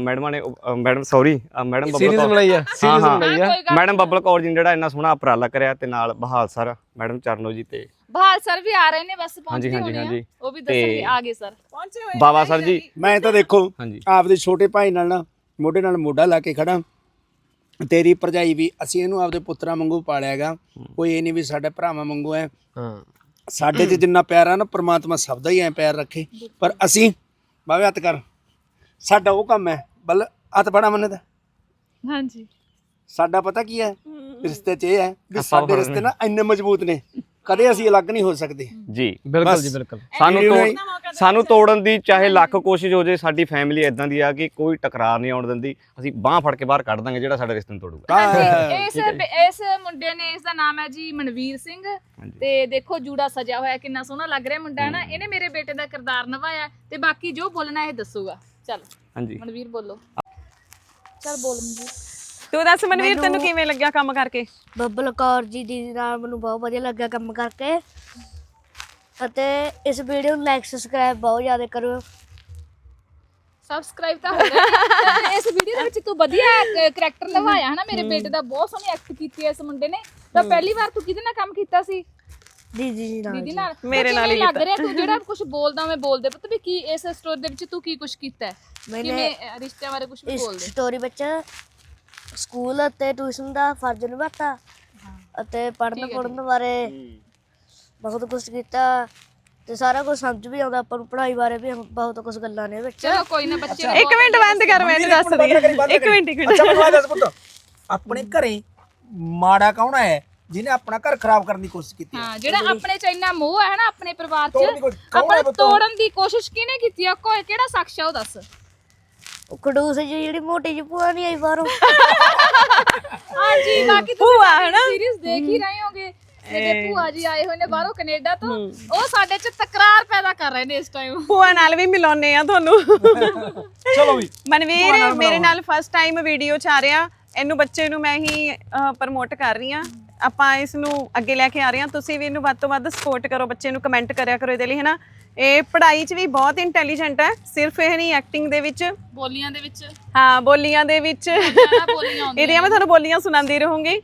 Speaker 6: ਮੈਡਮਾਂ ਨੇ madam sorry madam Babbal
Speaker 5: series
Speaker 6: Kaur
Speaker 5: ਬਣਾਈ ਆ ਸੀਰੀਜ਼। ਬਣਾਈ
Speaker 4: ਹਾਂ,
Speaker 5: ਆ।
Speaker 6: ਮੈਡਮ ਬੱਬਲ ਕੌਰ ਜੀ ਜਿਹੜਾ ਇੰਨਾ ਸੋਹਣਾ ਉਪਰਾਲਾ ਕਰਿਆ ਤੇ ਨਾਲ ਬਹਾਲ ਸਰ ਮੈਡਮ ਚਰਨੋ ਜੀ ਤੇ।
Speaker 4: ਬਹਾਲ ਸਰ ਵੀ ਆ ਰਹੇ ਨੇ ਬਸ ਪਹੁੰਚੇ
Speaker 6: ਹਾਂਜੀ,
Speaker 4: ਹੋਣੇ। ਉਹ ਵੀ
Speaker 6: ਤੇ-
Speaker 4: ਦੱਸਣਗੇ ਆ ਗਏ ਸਰ।
Speaker 2: ਪਹੁੰਚੇ ਹੋਏ
Speaker 6: ਬਾਬਾ ਸਰ ਜੀ।
Speaker 1: ਮੈਂ ਤਾਂ ਦੇਖੋ ਆਪਦੇ ਛੋਟੇ ਭਾਈ ਨਾਲ ਨਾ ਮੋਢੇ ਨਾਲ ਮੋਢਾ ਲਾ ਕੇ ਖੜਾ ਤੇਰੀ ਭਰਜਾਈ ਵੀ ਅਸੀਂ ਇਹਨੂੰ ਆਪਦੇ ਪੁੱਤਰਾਂ ਵਾਂਗੂ ਪਾਲਿਆਗਾ। ਕੋਈ ਇਹ ਨਹੀਂ ਵੀ ਸਾਡੇ ਭਰਾਵਾਂ ਵਾਂਗੂ ਹੈ
Speaker 5: ਹਾਂ।
Speaker 1: ਸਾਡੇ ਤੇ ਜਿੰਨਾ ਪਿਆਰ ਆ ਨਾ ਪ੍ਰਮਾਤਮਾ ਸਭ ਦਾ ਹੀ ਐ ਪਿਆਰ ਰੱਖੇ। ਪਰ ਅਸੀਂ ਬਾਵੇ ਹੱਥ ਕਰ। ਸਾਡਾ ਉਹ ਕੰਮ ਹੈ ਬਲ ਹੱਥ ਬੜਾ ਮੰਨਦਾ
Speaker 4: ਹਾਂਜੀ।
Speaker 1: ਸਾਡਾ ਪਤਾ ਕੀ ਹੈ। ਰਿਸ਼ਤੇ 'ਚ ਇਹ ਹੈ ਵੀ ਸਾਡੇ। ਰਿਸ਼ਤੇ ਨਾ ਇੰਨੇ ਮਜ਼ਬੂਤ ਨੇ। ਕਦੇ ਅਸੀਂ ਅਲੱਗ ਨਹੀਂ ਹੋ ਸਕਦੇ।
Speaker 6: ਜੀ।
Speaker 5: ਬਿਲਕੁਲ। ਜੀ ਬਿਲਕੁਲ।
Speaker 6: ਸਾਨੂੰ ਤੋੜ ਸਾਨੂੰ ਤੋੜਨ ਦੀ ਚਾਹੇ ਲੱਖ ਕੋਸ਼ਿਸ਼ ਹੋ ਜੇ ਸਾਡੀ ਫੈਮਿਲੀ ਇਦਾਂ ਦੀ ਆ ਕਿ ਕੋਈ ਟਕਰਾਰ ਨਹੀਂ ਆਉਣ ਦਿੰਦੀ। ਅਸੀਂ ਬਾਹ ਫੜ ਕੇ ਬਾਹਰ ਕੱਢ ਦਾਂਗੇ ਜਿਹੜਾ ਸਾਡੇ ਰਿਸ਼ਤੇ ਨੂੰ ਤੋੜੂਗਾ।
Speaker 4: ਇਸ ਇਸ ਮੁੰਡੇ ਨੇ ਇਸ ਦਾ ਨਾਮ ਹੈ ਜੀ ਮਨਵੀਰ ਸਿੰਘ। ਤੇ ਦੇਖੋ ਜੂੜਾ ਸਜਿਆ ਹੋਇਆ ਕਿੰਨਾ ਸੋਹਣਾ ਲੱਗ ਰਿਹਾ ਮੁੰਡਾ ਹੈ ਨਾ? ਇਹਨੇ ਮੇਰੇ ਬੇਟੇ ਦਾ ਕਿਰਦਾਰ ਨਿਭਾਇਆ ਤੇ ਬਾਕੀ ਜੋ ਬੋਲਣਾ ਇਹ ਦੱਸੂਗਾ। ਚੱਲ।
Speaker 6: ਹਾਂਜੀ।
Speaker 4: ਮਨਵੀਰ ਬੋਲੋ। ਚੱਲ ਬੋਲ ਮਨਵੀਰ।
Speaker 2: ਤੂੰ ਦੱਸ ਮਨਵੀਰ ਤੈਨੂੰ ਕਿਵੇਂ ਲੱਗਿਆ ਕੰਮ ਕਰਕੇ?
Speaker 7: ਬੱਬਲ ਕੌਰ ਜੀ ਦੀ ਨਾਲ ਮੈਨੂੰ ਬਹੁਤ ਵਧੀਆ ਲੱਗਾ ਕੰਮ ਕਰਕੇ। ਅਤੇ ਇਸ ਵੀਡੀਓ ਨੂੰ ਲਾਈਕ ਸਬਸਕ੍ਰਾਈਬ ਬਹੁਤ ਜ਼ਿਆਦਾ ਕਰਿਓ।
Speaker 4: ਸਬਸਕ੍ਰਾਈਬ ਤਾਂ ਹੋ ਗਿਆ। ਤੇ ਇਸ ਵੀਡੀਓ ਦੇ ਵਿੱਚ ਤੂੰ ਵਧੀਆ ਕਰੈਕਟਰ ਨਿਭਾਇਆ ਹਨਾ ਮੇਰੇ ਬੇਟੇ ਦਾ। ਬਹੁਤ ਸੋਹਣੀ ਐਕਟ ਕੀਤੀ ਹੈ ਇਸ ਮੁੰਡੇ ਨੇ। ਤਾਂ ਪਹਿਲੀ ਵਾਰ ਤੂੰ ਕਿਹਦੇ ਨਾਲ ਕੰਮ ਕੀਤਾ ਸੀ?
Speaker 7: ਦੀਦੀ ਜੀ ਨਾਲ
Speaker 4: ਦੀਦੀ ਨਾਲ।
Speaker 2: ਮੇਰੇ ਨਾਲ ਹੀ
Speaker 4: ਲੱਗ ਰਿਹਾ ਤੂੰ ਜਿਹੜਾ ਕੁਝ ਬੋਲਦਾ ਮੈਂ ਬੋਲਦੇ ਪੁੱਤ ਵੀ ਕੀ ਇਸ ਸਟੋਰੀ ਦੇ ਵਿੱਚ ਤੂੰ ਕੀ ਕੁਝ ਕੀਤਾ ਹੈ?
Speaker 7: ਮੈਨੇ
Speaker 4: ਕਿਵੇਂ ਅ, ਰਿਸ਼ਤਿਆਂ ਬਾਰੇ ਕੁਝ
Speaker 7: ਇਸ
Speaker 4: ਬੋਲਦੇ?
Speaker 7: ਸਟੋਰੀ ਵਿੱਚ ਸਕੂਲ ਅਤੇ ਟਿਊਸ਼ਨ ਦਾ ਫਰਜ਼ ਨਿਭਾਤਾ ਅਤੇ ਪੜ੍ਹਨ ਪੜ੍ਹਨ ਬਾਰੇ ਬਹੁਤ ਕੁਝ ਕੀਤਾ ਤੇ ਸਾਰਾ ਕੁਝ ਸਮਝ ਵੀ ਆਉਂਦਾ ਆਪਾਂ ਨੂੰ ਪੜ੍ਹਾਈ ਬਾਰੇ ਵੀ ਬਹੁਤ ਕੁਝ ਗੱਲਾਂ ਨੇ ਵਿੱਚ।
Speaker 4: ਚਲੋ ਕੋਈ ਨਾ ਬੱਚੇ
Speaker 2: ਇੱਕ ਮਿੰਟ ਬੰਦ ਕਰ ਮੈਨੂੰ ਦੱਸ ਦੀ ਇੱਕ ਮਿੰਟ ਇੱਕ ਮਿੰਟ।
Speaker 1: ਅੱਛਾ ਮੈਨੂੰ ਦੱਸ ਪੁੱਤ ਆਪਣੇ ਘਰੇ ਮਾੜਾ ਕੌਣ ਹੈ ਜਿਹਨੇ ਆਪਣਾ ਘਰ ਖਰਾਬ ਕਰਨ ਦੀ ਕੋਸ਼ਿਸ਼ ਕੀਤੀ ਹੈ?
Speaker 4: ਹਾਂ ਜਿਹੜਾ ਆਪਣੇ ਚ ਇੰਨਾ ਮੋਹ ਹੈ ਨਾ ਆਪਣੇ ਪਰਿਵਾਰ ਚ ਆਪਾਂ? ਤੋੜਨ ਦੀ ਕੋਸ਼ਿਸ਼ ਕਿਹਨੇ ਕੀਤੀ ਆ? ਕੋਈ ਕਿਹੜਾ ਸ਼ਖਸ ਆ ਉਹ ਦੱਸ?
Speaker 7: ਉਹ ਖਡੂਸ ਜਿਹੀ ਜਿਹੜੀ ਮੋਟੀ ਜਿਹੀ ਭੂਆ ਨਹੀਂ ਆਈ ਬਾਹਰੋਂ।
Speaker 4: ਹਾਂਜੀ ਬਾਕੀ ਤੁਸੀਂ
Speaker 2: ਭੂਆ, ਹਨਾ?
Speaker 4: ਸੀਰੀਜ਼ ਦੇਖ ਹੀ ਰਹੇ ਹੋਗੇ। ਜਿਹੜੇ ਭੂਆ ਜੀ ਆਏ ਹੋਏ ਨੇ ਬਾਹਰੋਂ ਕੈਨੇਡਾ ਤੋਂ। ਉਹ ਸਾਡੇ 'ਚ ਤਕਰਾਰ ਪੈਦਾ ਕਰ ਰਹੇ ਨੇ ਇਸ ਟਾਈਮ
Speaker 2: ਭੂਆ ਨਾਲ ਵੀ ਮਿਲਾਉਨੇ ਆ ਤੁਹਾਨੂੰ।
Speaker 1: ਚਲੋ ਵੀ।
Speaker 2: ਮਨਵੀਰ ਮੇਰੇ ਨਾਲ ਫਸਟ ਟਾਈਮ ਵੀਡੀਓ ਚ ਆ ਰਿਹਾ। ਇਹਨੂੰ ਬੱਚੇ ਨੂੰ ਮੈਂ ਹੀ ਪ੍ਰਮੋਟ ਕਰ ਰਹੀ ਆ ਆਪਾਂ ਇਸ ਨੂੰ ਅੱਗੇ ਲੈ ਕੇ ਆ ਰਹੇ ਹਾਂ। ਤੁਸੀਂ ਵੀ ਇਹਨੂੰ ਵੱਧ ਤੋਂ ਵੱਧ ਸਪੋਰਟ ਕਰੋ ਬੱਚੇ ਨੂੰ ਕਮੈਂਟ ਕਰਿਆ ਕਰੋ ਇਹਦੇ ਲਈ ਹੈਨਾ? ਇਹ ਪੜ੍ਹਾਈ 'ਚ ਵੀ ਬਹੁਤ ਇੰਟੈਲੀਜੈਂਟ ਹੈ। ਸਿਰਫ ਇਹ ਨਹੀਂ ਐਕਟਿੰਗ ਦੇ ਵਿੱਚ।
Speaker 4: ਬੋਲੀਆਂ ਦੇ ਵਿੱਚ।
Speaker 2: ਹਾਂ ਬੋਲੀਆਂ ਦੇ ਵਿੱਚ।
Speaker 4: ਜ਼ਿਆਦਾ ਬੋਲੀਆਂ ਆਉਂਦੀਆਂ
Speaker 2: ਇਹਦੀਆਂ ਮੈਂ ਤੁਹਾਨੂੰ ਬੋਲੀਆਂ ਸੁਣਾਉਂਦੀ ਰਹੂੰਗੀ।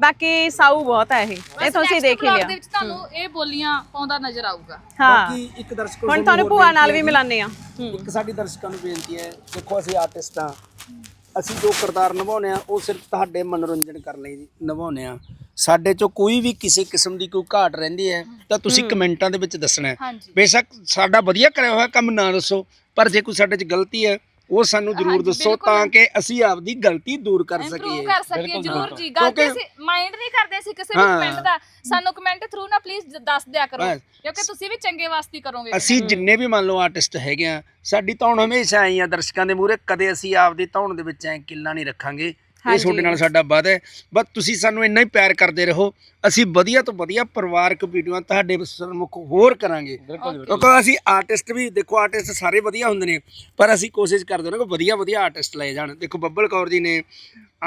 Speaker 2: ਬਾਕੀ ਸਾਊ ਬਹੁਤ ਹੈ ਇਹ। ਇਹ ਤੁਸੀਂ ਦੇਖ ਹੀ ਲਿਆ।
Speaker 4: ਦੇ ਵਿੱਚ ਤੁਹਾਨੂੰ ਇਹ ਬੋਲੀਆਂ ਪਾਉਂਦਾ ਨਜ਼ਰ ਆਊਗਾ।
Speaker 2: ਹਾਂ।
Speaker 1: ਬਾਕੀ ਇੱਕ ਦਰਸ਼ਕ
Speaker 2: ਹੁਣ ਤੁਹਾਨੂੰ ਭੂਆ ਨਾਲ ਵੀ ਮਿਲਾਨੇ ਆ
Speaker 1: ਇੱਕ ਸਾਡੀ ਦਰਸ਼ਕਾਂ ਨੂੰ ਬੇਨਤੀ ਹੈ ਦੇਖੋ ਅਸੀਂ ਆਰਟਿਸਟ ਹਾਂ। ਅਸੀਂ ਜੋ ਕਿਰਦਾਰ ਨਿਭਾਉਂਦੇ ਆ ਉਹ ਸਿਰਫ ਤੁਹਾਡੇ ਮਨੋਰੰਜਨ ਕਰਨ ਲਈ ਨਿਭਾਉਂਦੇ ਆ ਸਾਡੇ ਚੋਂ ਕੋਈ ਵੀ ਕਿਸੇ ਕਿਸਮ ਦੀ ਕੋਈ ਘਾਟ ਰਹਿੰਦੀ ਹੈ ਤਾਂ ਤੁਸੀਂ ਕਮੈਂਟਾਂ ਦੇ ਵਿੱਚ ਦੱਸਣਾ ਹੈ। ਬੇਸ਼ੱਕ ਸਾਡਾ ਵਧੀਆ ਕਰਿਆ ਹੋਇਆ ਕੰਮ ਨਾ ਦੱਸੋ ਪਰ ਜੇ ਕੋਈ ਸਾਡੇ 'ਚ ਗਲਤੀ ਹੈ ਉਹ ਸਾਨੂੰ ਜ਼ਰੂਰ ਦੱਸੋ ਤਾਂ ਕਿ ਅਸੀਂ ਆਪਦੀ ਗਲਤੀ ਦੂਰ ਕਰ
Speaker 4: ਇੰਪਰੂਵ
Speaker 1: ਸਕੀਏ।
Speaker 4: ਕਰ ਸਕੀਏ ਜਰੂਰ ਜੀ। ਗੱਲ ਤੇ ਅਸੀਂ ਮਾਈਂਡ ਨਹੀਂ ਕਰਦੇ ਸੀ ਕਿਸੇ ਵੀ
Speaker 1: ਹਾਂ।
Speaker 4: ਕਮੈਂਟ ਦਾ। ਸਾਨੂੰ ਕਮੈਂਟ ਥਰੂ ਨਾ ਪਲੀਜ਼ ਦੱਸ ਦਿਆ ਕਰੋ।
Speaker 1: ਬਸ।
Speaker 4: ਕਿਉਂਕਿ ਤੁਸੀਂ ਵੀ ਚੰਗੇ ਵਾਸਤੇ ਕਰੋਗੇ।
Speaker 1: ਅਸੀਂ ਜਿੰਨੇ ਵੀ ਮੰਨ ਲਓ ਆਰਟਿਸਟ ਹੈਗੇ ਆ ਸਾਡੀ ਧੌਣ ਹਮੇਸ਼ਾ ਆਈ ਆ ਦਰਸ਼ਕਾਂ ਦੇ ਮੂਹਰੇ। ਕਦੇ ਅਸੀਂ ਆਪਦੀ ਧੌਣ ਦੇ ਵਿੱਚ ਐ ਕਿੱਲਾ ਨਹੀਂ ਰੱਖਾਂਗੇ। ਇਹ ਤੁਹਾਡੇ ਨਾਲ ਸਾਡਾ ਵਾਅਦਾ ਹੈ। ਬਸ ਤੁਸੀਂ ਸਾਨੂੰ ਇੰਨਾ ਹੀ ਪਿਆਰ ਕਰਦੇ ਰਹੋ। ਅਸੀਂ ਵਧੀਆ ਤੋਂ ਵਧੀਆ ਪਰਿਵਾਰਕ ਵੀਡੀਓਆਂ ਤੁਹਾਡੇ ਸਨਮੁਖ ਹੋਰ ਕਰਾਂਗੇ। ਕਿਉਂਕਿ ਅਸੀਂ ਆਰਟਿਸਟ ਵੀ ਦੇਖੋ ਆਰਟਿਸਟ ਸਾਰੇ ਵਧੀਆ ਹੁੰਦੇ ਨੇ ਪਰ ਅਸੀਂ ਕੋਸ਼ਿਸ਼ ਕਰਦੇ ਹਾਂ ਕਿ ਵਧੀਆ ਵਧੀਆ ਆਰਟਿਸਟ ਲਏ ਜਾਣ। ਦੇਖੋ ਬੱਬਲ ਕੌਰ ਜੀ ਨੇ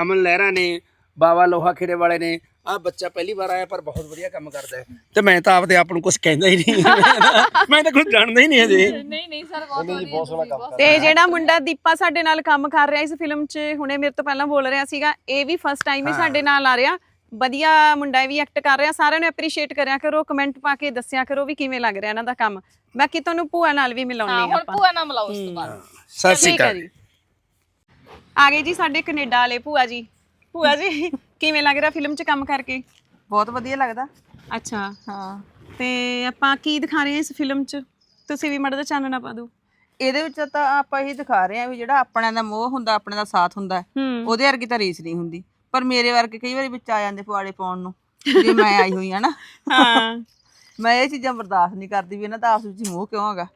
Speaker 1: ਅਮਨ ਲਹਿਰਾ ਨੇ ਬਾਬਾ ਲੋਹਾ ਖੇੜੇ ਵਾਲੇ ਨੇ ਆ ਬੱਚਾ ਪਹਿਲੀ ਵਾਰ ਆਇਆ ਪਰ ਬਹੁਤ ਵਧੀਆ ਕੰਮ ਕਰਦਾ ਹੈ। ਤੇ ਮੈਂ ਤਾਂ ਆਪਦੇ ਆਪ ਨੂੰ ਕੁਝ ਕਹਿੰਦਾ ਹੀ ਨਹੀਂ। ਮੈਂ ਤਾਂ ਕੁਝ ਜਾਣਦਾ ਹੀ ਨਹੀਂ ਅਜੇ
Speaker 4: ਨਹੀਂ ਨਹੀਂ ਸਰ ਬਹੁਤ ਵਧੀਆ ਬਹੁਤ ਸੋਹਣਾ ਕੰਮ
Speaker 2: ਤੇ ਜਿਹੜਾ ਮੁੰਡਾ ਦੀਪਾ ਸਾਡੇ ਨਾਲ ਕੰਮ ਕਰ ਰਿਹਾ ਇਸ ਫਿਲਮ 'ਚ ਹੁਣੇ ਮੇਰੇ ਤੋਂ ਪਹਿਲਾਂ ਬੋਲ ਰਿਹਾ ਸੀਗਾ ਇਹ ਵੀ ਫਸਟ ਟਾਈਮ ਹੀ ਸਾਡੇ ਨਾਲ ਆ ਰਿਹਾ। ਵਧੀਆ ਮੁੰਡਾ ਵੀ ਐਕਟ ਕਰ ਰਿਹਾ। ਸਾਰਿਆਂ ਨੂੰ ਐਪਰੀਸ਼ੀਏਟ ਕਰਿਆ ਕਰੋ ਕਮੈਂਟ ਪਾ ਕੇ ਦੱਸਿਆ ਕਰੋ ਵੀ ਕਿਵੇਂ ਲੱਗ ਰਿਹਾ ਇਹਨਾਂ ਦਾ ਕੰਮ। ਬਾਕੀ ਤੁਹਾਨੂੰ ਭੂਆ ਨਾਲ ਵੀ
Speaker 4: ਹਾਂ
Speaker 2: ਮਿਲਾਉਣੀ ਆ
Speaker 4: ਹੁਣ
Speaker 2: ਆਪਾਂ।
Speaker 4: ਭੂਆ ਨਾ ਮਿਲਾਓ ਉਸ ਤੋਂ ਬਾਅਦ।
Speaker 1: ਸਤਿ ਸ਼੍ਰੀ ਅਕਾਲ।
Speaker 2: ਆ ਗਏ ਜੀ ਸਾਡੇ ਕੈਨੇਡਾ ਵਾਲੇ ਭੂਆ ਜੀ। ਭੂਆ ਜੀ ਕਿਵੇਂ ਲੱਗ ਰਿਹਾ ਫਿਲਮ 'ਚ ਕੰਮ ਕਰਕੇ?
Speaker 3: ਬਹੁਤ ਵਧੀਆ ਲੱਗਦਾ।
Speaker 2: ਅੱਛਾ
Speaker 3: ਹਾਂ।
Speaker 2: ਤੇ ਆਪਾਂ ਕੀ ਦਿਖਾ ਰਹੇ ਹਾਂ ਇਸ ਫਿਲਮ 'ਚ? ਤੁਸੀਂ ਵੀ ਮੜਾ ਦਾ ਚਾਨਣਾ ਪਾ ਦਿਓ।
Speaker 3: ਇਹਦੇ ਵਿੱਚ ਤਾਂ ਆਪਾਂ ਇਹੀ ਦਿਖਾ ਰਹੇ ਆ ਵੀ ਜਿਹੜਾ ਆਪਣਿਆਂ ਦਾ ਮੋਹ ਹੁੰਦਾ ਆਪਣਿਆਂ ਦਾ ਸਾਥ ਹੁੰਦਾ
Speaker 2: ਹੂੰ।
Speaker 3: ਉਹਦੇ ਵਰਗੀ ਤਾਂ ਰੀਸ ਨਹੀਂ ਹੁੰਦੀ। ਪਰ ਮੇਰੇ ਵਰਗੇ ਕਈ ਵਾਰੀ ਵਿੱਚ ਆ ਜਾਂਦੇ ਪਵਾੜੇ ਪਾਉਣ ਨੂੰ ਜੇ ਮੈਂ ਆਈ ਹੋਈ ਆ ਨਾ।
Speaker 2: ਹਾਂ।
Speaker 3: ਮੈਂ ਇਹ ਚੀਜ਼ਾਂ ਬਰਦਾਸ਼ਤ ਨਹੀਂ ਕਰਦੀ ਵੀ ਇਹਨਾਂ ਦਾ ਆਪਸ ਵਿੱਚ ਮੋਹ ਕਿਉਂ ਹੈਗਾ।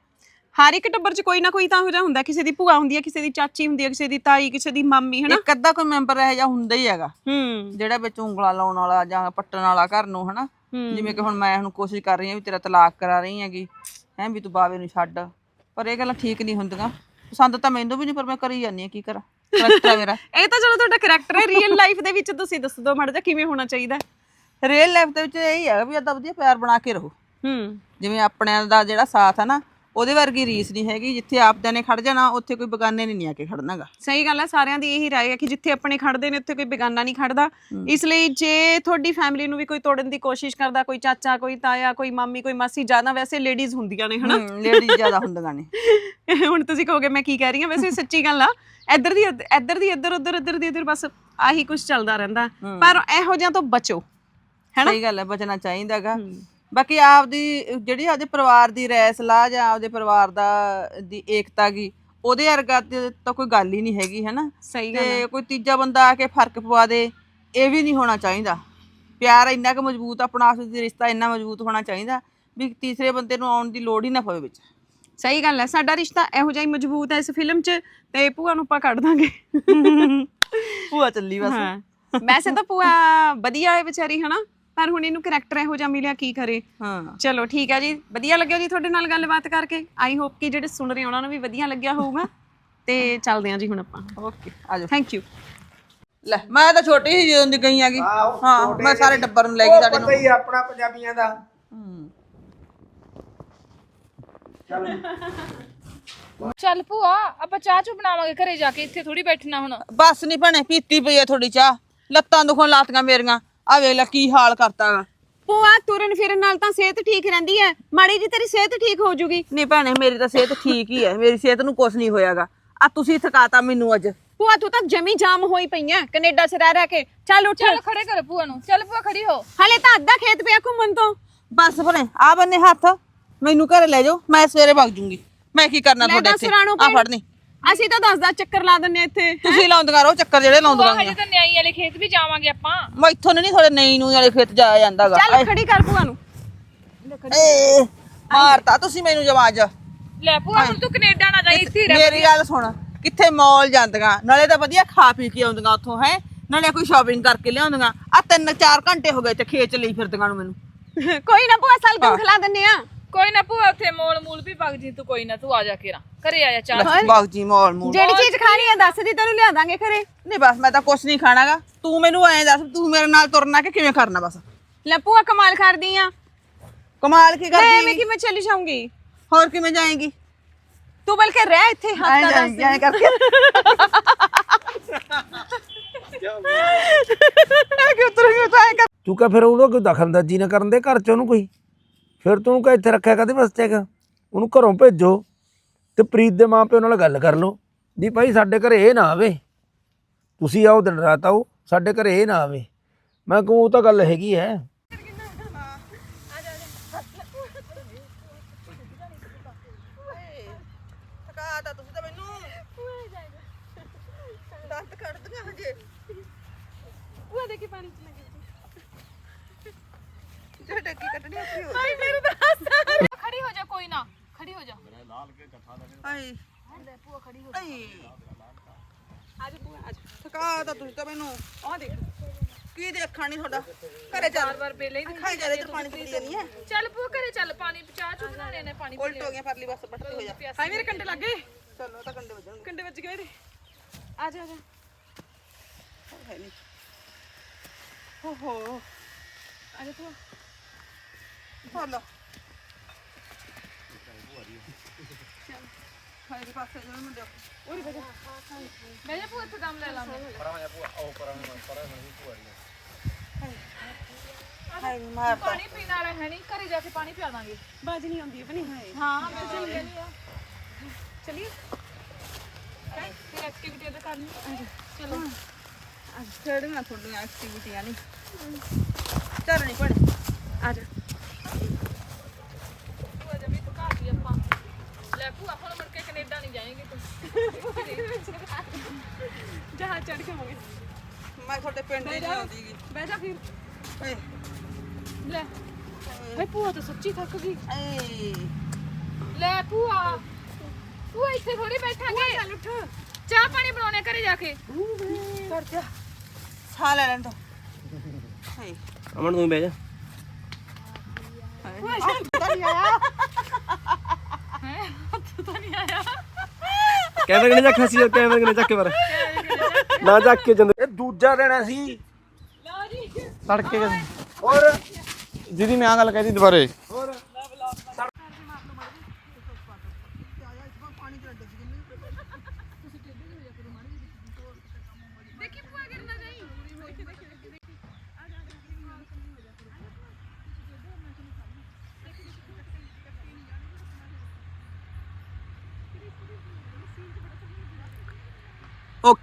Speaker 2: ਹਰ ਇੱਕ ਟੱਬਰ 'ਚ ਕੋਈ ਨਾ ਕੋਈ ਤਾਂ ਹੋ ਜਾ ਹੁੰਦਾ ਕਿਸੇ ਦੀ ਭੂਆ ਹੁੰਦੀ ਹੈ ਕਿਸੇ ਦੀ ਚਾਚੀ ਹੁੰਦੀ ਹੈ ਕਿਸੇ ਦੀ ਤਾਈ ਕਿਸੇ ਦੀ ਮਾਮੀ ਹਨਾ?
Speaker 3: ਇੱਕ ਅੱਧਾ ਕੋਈ ਮੈਂਬਰ ਇਹੋ ਜਿਹਾ ਹੁੰਦਾ ਹੀ ਹੈਗਾ।
Speaker 2: ਹੂੰ।
Speaker 3: ਜਿਹੜਾ ਵਿੱਚ ਉਂਗਲਾਂ ਲਾਉਣ ਵਾਲਾ ਜਾਂ ਪੱਟਣ ਵਾਲਾ ਘਰ ਨੂੰ ਹਨਾ। ਜਿਵੇਂ ਕਿ ਹੁਣ ਮੈਂ ਹੁਣ ਕੋਸ਼ਿਸ਼ ਕਰ ਰਹੀ ਹਾਂ ਵੀ ਤੇਰਾ ਤਲਾਕ ਕਰਾ ਰਹੀ ਹੈਗੀ ਹੈ ਵੀ ਤੂੰ ਬਾਵੇ ਨੂੰ ਛੱਡ। ਪਰ ਇਹ ਗੱਲਾਂ ਠੀਕ ਨਹੀਂ ਹੁੰਦੀਆਂ। ਪਸੰਦ ਤਾਂ ਮੈਨੂੰ ਵੀ ਨਹੀਂ ਪਰ ਮੈਂ ਕਰੀ ਜਾਂਦੀ ਹਾਂ ਕੀ ਕਰਾਂ? ਕਰੈਕਟਰ ਮੇਰਾ।
Speaker 2: ਇਹ ਤਾਂ ਚਲੋ ਤੁਹਾਡਾ ਕੈਰੈਕਟਰ ਹੈ ਰੀਅਲ ਲਾਈਫ ਦੇ ਵਿੱਚ ਤੁਸੀਂ ਦੱਸ ਦਿਓ ਮੜ ਜਾ ਕਿਵੇਂ ਹੋਣਾ ਚਾਹੀਦਾ?
Speaker 3: ਰੀਅਲ ਲਾਈਫ ਦੇ ਵਿੱਚ ਇਹ ਹੀ ਹੈਗਾ ਵੀ ਏਦਾਂ ਵਧੀਆ ਪਿਆਰ ਬਣਾ ਕੇ ਰਹੋ।
Speaker 2: ਹੂੰ।
Speaker 3: ਜਿਵੇਂ ਆਪਣਿਆਂ ਦਾ ਜਿਹੜਾ ਸਾਥ ਹੈ ਨਾ ਉਹਦੇ ਵਰਗੀ ਰੀਸ ਨਹੀਂ ਹੈਗੀ ਜਿੱਥੇ ਆਪਦਿਆਂ ਨੇ ਖੜ ਜਾਣਾ ਉੱਥੇ ਕੋਈ ਬਗਾਨੇ ਨੇ ਨਹੀਂ ਆ ਕੇ ਖੜਨਾਗਾ।
Speaker 2: ਸਹੀ ਗੱਲ ਹੈ ਸਾਰਿਆਂ ਦੀ ਇਹੀ ਰਾਏ ਹੈ ਕਿ ਜਿੱਥੇ ਆਪਣੇ ਖੜਦੇ ਨੇ ਉੱਥੇ ਕੋਈ ਬੇਗਾਨਾ ਨਹੀਂ ਖੜਦਾ। ਇਸ ਲਈ ਜੇ ਤੁਹਾਡੀ ਫੈਮਿਲੀ ਨੂੰ ਵੀ ਕੋਈ ਤੋੜਨ ਦੀ ਕੋਸ਼ਿਸ਼ ਕਰਦਾ ਕੋਈ ਚਾਚਾ ਕੋਈ ਤਾਇਆ ਕੋਈ ਮਾਮੀ ਕੋਈ ਮਾਸੀ ਜ਼ਿਆਦਾ ਵੈਸੇ ਲੇਡੀਜ਼ ਹੁੰਦੀਆਂ ਨੇ ਹਨਾ?
Speaker 3: ਲੇਡੀਜ਼ ਜ਼ਿਆਦਾ ਹੁੰਦੀਆਂ ਨੇ।
Speaker 2: ਹੁਣ ਤੁਸੀਂ ਕਹੋਗੇ ਮੈਂ ਕੀ ਕਹਿ ਰਹੀ ਹਾਂ? ਵੈਸੇ ਸੱਚੀ ਗੱਲ ਆ ਇੱਧਰ ਦੀ ਇੱਧ- ਇੱਧਰ ਦੀ ਇੱਧਰ ਉੱਧਰ ਇੱਧਰ ਦੀ ਇੱਧਰ ਬਸ ਆਹੀ ਕੁਝ ਚੱਲਦਾ ਰਹਿੰਦਾ। ਪਰ ਇਹੋ ਜਿਹਾ ਤੋਂ ਬਚੋ ਹੈਨਾ?
Speaker 3: ਸਹੀ ਗੱਲ ਹੈ ਬਚਣਾ ਚਾਹੀਦਾਗਾ। ਬਾਕੀ ਆਪਦੀ ਜਿਹੜੀ ਆਪਦੇ ਪਰਿਵਾਰ ਦੀ ਰਾਏ ਸਲਾਹ ਜਾਂ ਆਪਦੇ ਪਰਿਵਾਰ ਦਾ ਦੀ ਏਕਤਾ ਗੀ ਉਹਦੇ ਵਰਗਾ ਤੇ ਤਾਂ ਕੋਈ ਗੱਲ ਹੀ ਨਹੀਂ ਹੈਗੀ ਹੈਨਾ?
Speaker 2: ਸਹੀ ਗੱਲ
Speaker 3: ਤੇ ਕੋਈ ਤੀਜਾ ਬੰਦਾ ਆ ਕੇ ਫ਼ਰਕ ਪਵਾ ਦੇ ਇਹ ਵੀ ਨਹੀਂ ਹੋਣਾ ਚਾਹੀਦਾ। ਪਿਆਰ ਇੰਨਾ ਕੁ ਮਜ਼ਬੂਤ ਆਪਣਾ ਆਪਸ ਵਿੱਚ ਰਿਸ਼ਤਾ ਇੰਨਾ ਮਜ਼ਬੂਤ ਹੋਣਾ ਚਾਹੀਦਾ ਵੀ ਤੀਸਰੇ ਬੰਦੇ ਨੂੰ ਆਉਣ ਦੀ ਲੋੜ ਹੀ ਨਾ ਪਵੇ ਵਿੱਚ।
Speaker 2: ਸਹੀ ਗੱਲ ਹੈ ਸਾਡਾ ਰਿਸ਼ਤਾ ਇਹੋ ਜਿਹਾ ਹੀ ਮਜ਼ਬੂਤ ਹੈ ਇਸ ਫਿਲਮ 'ਚ ਤੇ ਭੂਆ ਨੂੰ ਆਪਾਂ ਕੱਢ ਦਾਂਗੇ।
Speaker 3: ਭੂਆ ਚੱਲੀ ਬਸ।
Speaker 2: ਵੈਸੇ ਤਾਂ ਭੂਆ ਵਧੀਆ ਹੈ ਵਿਚਾਰੀ ਹਨਾ? ਪਰ ਹੁਣ ਇਹਨੂੰ ਕਰੈਕਟਰ ਇਹੋ ਜਿਹਾ ਮਿਲਿਆ ਕੀ ਕਰੇ?
Speaker 3: ਹਾਂ।
Speaker 2: ਚਲੋ ਠੀਕ ਹੈ ਜੀ। ਵਧੀਆ ਲੱਗਿਆ ਜੀ ਤੁਹਾਡੇ ਨਾਲ ਗੱਲਬਾਤ ਕਰਕੇ। ਆਈ ਹੋਪ ਕਿ ਜਿਹੜੇ ਸੁਣ ਰਹੇ ਉਹਨਾਂ ਨੂੰ ਵੀ ਵਧੀਆ ਲੱਗਿਆ ਹੋਊਗਾ। ਤੇ ਚੱਲਦੇ ਹਾਂ ਜੀ ਹੁਣ ਆਪਾਂ।
Speaker 3: ਓਕੇ ਆ ਜਾਓ।
Speaker 2: ਥੈਂਕ ਯੂ
Speaker 3: ਲੈ ਮੈਂ ਤਾਂ ਛੋਟੀ ਸੀ ਜਦੋਂ ਦੀ ਗਈ ਆਗੀ। ਹਾਂ ਮੈਂ ਸਾਰੇ ਟੱਬਰ ਨੂੰ ਲੈ ਗਈ ਸਾਡੇ ਨੂੰ
Speaker 1: ਪਤਾ ਹੀ ਆਪਣਾ ਪੰਜਾਬੀਆਂ ਦਾ।
Speaker 4: ਚੱਲ। ਭੂਆ ਆਪਾਂ ਚਾਹ ਚੂ ਬਣਾਵਾਂਗੇ ਘਰੇ ਜਾ ਕੇ ਇੱਥੇ ਥੋੜੀ ਬੈਠਣਾ ਹੁਣ।
Speaker 3: ਬਸ ਨਹੀਂ ਭਣੇ ਪੀਤੀ ਪਈ ਆ ਥੋੜੀ ਚਾਹ। ਲੱਤਾਂ ਦੁਖਣ ਲਾਤੀਆਂ ਮੇਰੀਆਂ। ਆ ਵੇਖ ਲੈ ਕੀ ਹਾਲ ਕਰਤਾ। ਗਾ
Speaker 2: ਭੂਆ ਤੁਰਨ ਫਿਰਨ ਨਾਲ ਤਾਂ ਸਿਹਤ ਠੀਕ ਰਹਿੰਦੀ ਹੈ ਮਾੜੀ ਜੀ ਤੇਰੀ ਸਿਹਤ ਠੀਕ ਹੋ ਜੂਗੀ।
Speaker 3: ਨਹੀਂ ਭੈਣੇ ਮੇਰੀ ਤਾਂ ਸਿਹਤ ਠੀਕ ਹੀ ਹੈ ਮੇਰੀ ਸਿਹਤ ਨੂੰ ਕੁਝ ਨਹੀਂ ਹੋਇਆਗਾ। ਆ ਤੁਸੀਂ ਥਕਾਤਾ ਮੈਨੂੰ ਅੱਜ।
Speaker 2: ਭੂਆ ਤੂੰ ਤਾਂ ਜਮੀ ਜਾਮ ਹੋਈ ਪਈ ਐ ਕੈਨੇਡਾ 'ਚ ਰਹਿ ਰਹਿ ਕੇ। ਚੱਲ ਉੱਠ।
Speaker 4: ਚੱਲ ਖੜੇ ਕਰ ਭੂਆ ਨੂੰ। ਚੱਲ ਭੂਆ ਖੜੀ ਹੋ।
Speaker 2: ਹਲੇ ਤਾਂ ਅੱਧਾ ਖੇਤ ਪਿਆ ਘੁੰਮਣ ਤੋਂ।
Speaker 3: ਬਸ ਭਣੇ ਆ ਬੰਨੇ ਹੱਥ। ਮੈਨੂੰ ਘਰੇ ਲੈ ਜਾਓ ਮੈਂ ਸਵੇਰੇ ਵਗ ਜੂੰਗੀ। ਮੈਂ ਕੀ ਕਰਨਾ
Speaker 2: ਲੈ
Speaker 3: ਤੁਹਾਡੇ
Speaker 2: ਦੱਸ
Speaker 3: ਇੱਥੇ?
Speaker 2: ਰਾਣੋ
Speaker 3: ਆ
Speaker 2: ਭੈਣ।
Speaker 3: ਫੜਨੀ
Speaker 2: ਅਸੀਂ ਤਾਂ 10 10 ਚੱਕਰ ਲਾ ਦਿੰਨੇ ਆ ਇੱਥੇ
Speaker 3: ਤੁਸੀਂ ਲਾਉਂਦੀਆਂ ਰਹੋ ਚੱਕਰ ਜਿਹੜੇ ਲਾਉਂਦੀਆਂ
Speaker 4: ਹਜੇ ਤਾਂ ਨਿਆਈ ਵਾਲੇ ਖੇਤ ਵੀ ਜਾਵਾਂਗੇ ਆਪਾਂ।
Speaker 3: ਮੈਂ ਇੱਥੋਂ ਨਹੀਂ ਥੋੜੇ ਨਈ ਨੂੰ ਵਾਲੇ ਖੇਤ ਜਾਇਆ ਜਾਂਦਾਗਾ।
Speaker 2: ਚੱਲ ਖੜੀ ਕਰ ਭੂਆ ਨੂੰ।
Speaker 3: ਏ ਮਾਰਤਾ ਤੁਸੀਂ ਮੈਨੂੰ ਜਵਾਜ
Speaker 4: ਲੈ ਭੂਆ ਹੁਣ ਤੂੰ ਕੈਨੇਡਾ ਨਾ ਜਾਈ ਇੱਥੇ ਹੀ ਰਹਿ
Speaker 3: ਮੇਰੀ ਗੱਲ ਸੁਣ ਕਿੱਥੇ ਮਾਲ ਜਾਂਦੀਆਂ ਨਾਲੇ ਤਾਂ ਵਧੀਆ ਖਾ ਪੀ ਕੇ ਆਉਂਦੀਆਂ ਉੱਥੋਂ ਹੈ? ਨਾਲੇ ਕੋਈ ਸ਼ਾਪਿੰਗ ਕਰਕੇ ਲਿਆਉਂਦੀਆਂ। ਆ ਤਿੰਨ ਚਾਰ ਘੰਟੇ ਹੋ ਗਏ ਤੇ ਖੇਚ ਲਈ ਫਿਰਦੀਆਂ ਨੂੰ ਮੈਨੂੰ।
Speaker 2: ਕੋਈ ਨਾ ਭੂਆ ਸਲਗਮ ਖਿਲਾ ਦਿੰਨੇ ਆ।
Speaker 4: ਕੋਈ ਨਾ ਭੂਆ ਉੱਥੇ ਮੋਲ ਮੂਲ ਵੀ ਵਗ ਜੀ ਤੂੰ ਕੋਈ ਨਾ ਤੂੰ ਆ ਜਾ ਕੇ ਰਾਂ ਘਰੇ ਆ ਜਾ ਚਾਹ
Speaker 3: ਬਾਗ ਜੀ ਮੌਲ ਮੂਲ।
Speaker 2: ਜਿਹੜੀ ਚੀਜ਼ ਖਾਣੀ ਹੈ ਦੱਸ ਦੀ ਤੈਨੂੰ ਲਿਆ ਦਾਂਗੇ ਘਰੇ।
Speaker 3: ਨਹੀਂ ਬਸ ਮੈਂ ਤਾਂ ਕੁਛ ਨਹੀਂ ਖਾਣਾਗਾ। ਤੂੰ ਮੈਨੂੰ ਐਂ ਦੱਸ ਤੂੰ ਮੇਰੇ ਨਾਲ ਤੁਰਨਾ ਕਿ ਕਿਵੇਂ ਕਰਨਾ ਬਸ?
Speaker 2: ਲੈ ਭੂਆ ਕਮਾਲ ਕਰਦੀ ਆ।
Speaker 3: ਕਮਾਲ ਕੀ
Speaker 2: ਮੈਂ
Speaker 3: ਕਰਦੀ?
Speaker 2: ਐਵੇਂ ਕਿਵੇਂ ਚਲੀ ਜਾਊਂਗੀ?
Speaker 3: ਹੋਰ ਕਿਵੇਂ ਜਾਏਂਗੀ?
Speaker 2: ਤੂੰ ਬਲਕਿ ਰਹਿ ਇੱਥੇ
Speaker 3: ਐਂ
Speaker 2: ਹੱਥ ਦਾ
Speaker 3: ਜਾਏਂਗੀ ਐਂ ਕਰਕੇ। ਕਿ ਉਤਰੂਗੀ? ਤਾਂ ਐਂ ਕਰ।
Speaker 1: ਤੂੰ ਕਹ ਫਿਰ ਉਹਨੂੰ ਕੋਈ ਦਖਲਅੰਦਾਜ਼ੀ ਨਾ ਕਰਨ ਦੇ ਘਰ ਚ ਉਹਨੂੰ ਕੋਈ? ਫਿਰ ਤੂੰ ਕਹ, ਇੱਥੇ ਰੱਖਿਆ ਕਦੇ ਵਾਸਤੇ ਹੈਗਾ? ਉਹਨੂੰ ਘਰੋਂ ਭੇਜੋ ਤੇ ਪ੍ਰੀਤ ਦੇ ਮਾਪਿਓ ਨਾਲ ਗੱਲ ਕਰ ਲਓ। ਦੀ ਭਾਈ ਸਾਡੇ ਘਰੇ ਇਹ ਨਾ ਆਵੇ। ਤੁਸੀਂ ਆਓ, ਦਿਨ ਰਾਤ ਆਓ, ਸਾਡੇ ਘਰੇ ਇਹ ਨਾ ਆਵੇ। ਮੈਂ ਕਹੂੰ, ਉਹ ਤਾਂ ਗੱਲ ਹੈਗੀ ਹੈ
Speaker 3: ਤਾਂ ਤੁਸੀਂ ਤਾਂ ਮੈਨੂੰ ਦੰਦ ਕੱਢਦੀਆਂ ਹਜੇ
Speaker 2: ਭੂਆ ਦੇ ਪਾਣੀ ਚ ਲੱਗੀ।
Speaker 3: ਜੇ ਡੱਗੀ ਕੱਢਣੀ ਔਖੀ ਹੋ
Speaker 2: ਹਾਏ ਮੇਰੇ ਦੱਸ
Speaker 4: ਖੜੀ ਹੋ ਜਾ ਕੋਈ ਨਾ ਖੜੀ ਹੋ ਜਾ।
Speaker 3: ਆਏ।
Speaker 4: ਲੈ ਭੂਆ ਖੜੀ ਹੋ
Speaker 3: ਆਏ।
Speaker 2: ਅੱਜ ਭੂਆ ਅੱਜ
Speaker 3: ਥਕਾ ਤਾਂ ਤੁਸੀਂ ਤਾਂ ਮੈਨੂੰ।
Speaker 2: ਆ ਦੇਖ।
Speaker 3: ਕੀ ਦੇਖਣਾ ਨਹੀਂ ਤੁਹਾਡਾ? ਘਰੇ ਚੱਲ।
Speaker 4: ਵਾਰ ਪਹਿਲੇ ਹੀ
Speaker 3: ਦਿਖਾਈ ਜਾ ਤੇ ਪਾਣੀ ਪੀ ਜਾਨੀ ਹੈ।
Speaker 4: ਚੱਲ ਭੂਆ ਘਰੇ ਚੱਲ ਪਾਣੀ ਚਾਹ ਚੁ ਬਣਾਣੇ ਨੇ ਪਾਣੀ
Speaker 3: ਉਲਟ ਹੋ ਗਿਆ ਪਰਲੀ ਬਸ ਪੱਟਦੀ ਹੋ ਜਾ।
Speaker 2: ਹਾਏ ਮੇਰੇ ਕੰਡੇ ਲੱਗ ਗਏ।
Speaker 3: ਚਲੋ ਤਾਂ ਕੰਡੇ ਵਜਣਗੇ।
Speaker 2: ਕੰਡੇ ਵੱਜ ਗਏ ਮੇਰੇ ਆ ਜਾ ਆ ਜਾ।
Speaker 3: ਹੈ ਨਹੀਂ। ਓਹੋ।
Speaker 2: ਆ ਜਾ
Speaker 3: ਹਾਏ ਪਾਸੇ
Speaker 4: ਜਾ ਦਮ ਲੈ ਲਾ
Speaker 3: ਹਾਏ ਮਾਰ
Speaker 4: ਪਾਣੀ ਪੀਣ ਵਾਲਾ ਹੈ ਨਹੀਂ ਘਰੇ ਜਾ ਕੇ ਪਾਣੀ ਪਿਆ ਦਾਂਗੇ
Speaker 2: ਬਾਜ ਨਹੀਂ ਆਉਂਦੀ ਬਣੀ ਹਾਏ
Speaker 4: ਹਾਂ ਮੈਂ ਚੱਲ ਗਈ ਆ
Speaker 2: ਚਲਿਏ
Speaker 4: ਫਿਰ ਐਕਟੀਵਿਟੀ ਤਾਂ ਕਰਨੀ ਚਲੋ
Speaker 3: ਅੱਜ ਕਿਹੜੀਆਂ ਤੁਹਾਡੀਆਂ ਐਕਟੀਵਿਟੀਆਂ ਨਹੀਂ ਚੱਲ ਨਹੀਂ ਪੜੇ
Speaker 2: ਆ ਜਾ
Speaker 4: ਭੂਆ ਜਮੀ ਤੂੰ ਘਰ ਦੀ ਆਪਾਂ ਲੈ ਭੂਆ ਹੁਣ ਮੁੜ ਕੇ ਕੈਨੇਡਾ ਨਹੀਂ ਜਾਏਂਗੇ ਤੂੰ।
Speaker 2: ਜਹਾਜ਼ ਚੜ ਕੇ ਆਵਾਂਗੇ।
Speaker 3: ਮੈਂ ਤੁਹਾਡੇ ਪਿੰਡ ਹੀ ਨਹੀਂ ਆਉਂਦੀਗੀ
Speaker 2: ਬਹਿ ਜਾ ਫਿਰ।
Speaker 3: ਏ।
Speaker 4: ਲੈ। ਹਾਏ ਭੂਆ ਤਾਂ ਸੱਚੀ ਥੱਕ ਗਈ।
Speaker 3: ਏ।
Speaker 4: ਲੈ ਭੂਆ। ਭੂਆ ਇੱਥੇ ਥੋੜੀ ਬੈਠਾਂਗੇ। ਚੱਲ ਉੱਠ। ਚਾਹ ਪਾਣੀ ਬਣਾਉਣੇ ਘਰੇ ਜਾ ਕੇ।
Speaker 3: ਕਰ ਜਾ। ਸਾਹ ਲੈ ਲੈਣ ਦੋ। ਹਾਏ
Speaker 5: ਅਮਨ ਤੂੰ ਬਹਿ ਜਾ। ਕੈਮਰੇ ਕਨੇ ਚੱਕ ਹਸੀ ਕੈਮਰੇ ਕਨੇ ਚੱਕ ਪਰ ਨਾ ਚੱਕ ਕੇ ਜੰਦ
Speaker 1: ਇਹ ਦੂਜਾ ਦੇਣਾ ਸੀ।
Speaker 6: ਤੜਕੇ
Speaker 1: ਹੋਰ
Speaker 6: ਦੀਦੀ ਮੈਂ ਆ ਗੱਲ ਕਹਿਦੀ ਦੁਬਾਰੇ।
Speaker 1: ਓਕੇ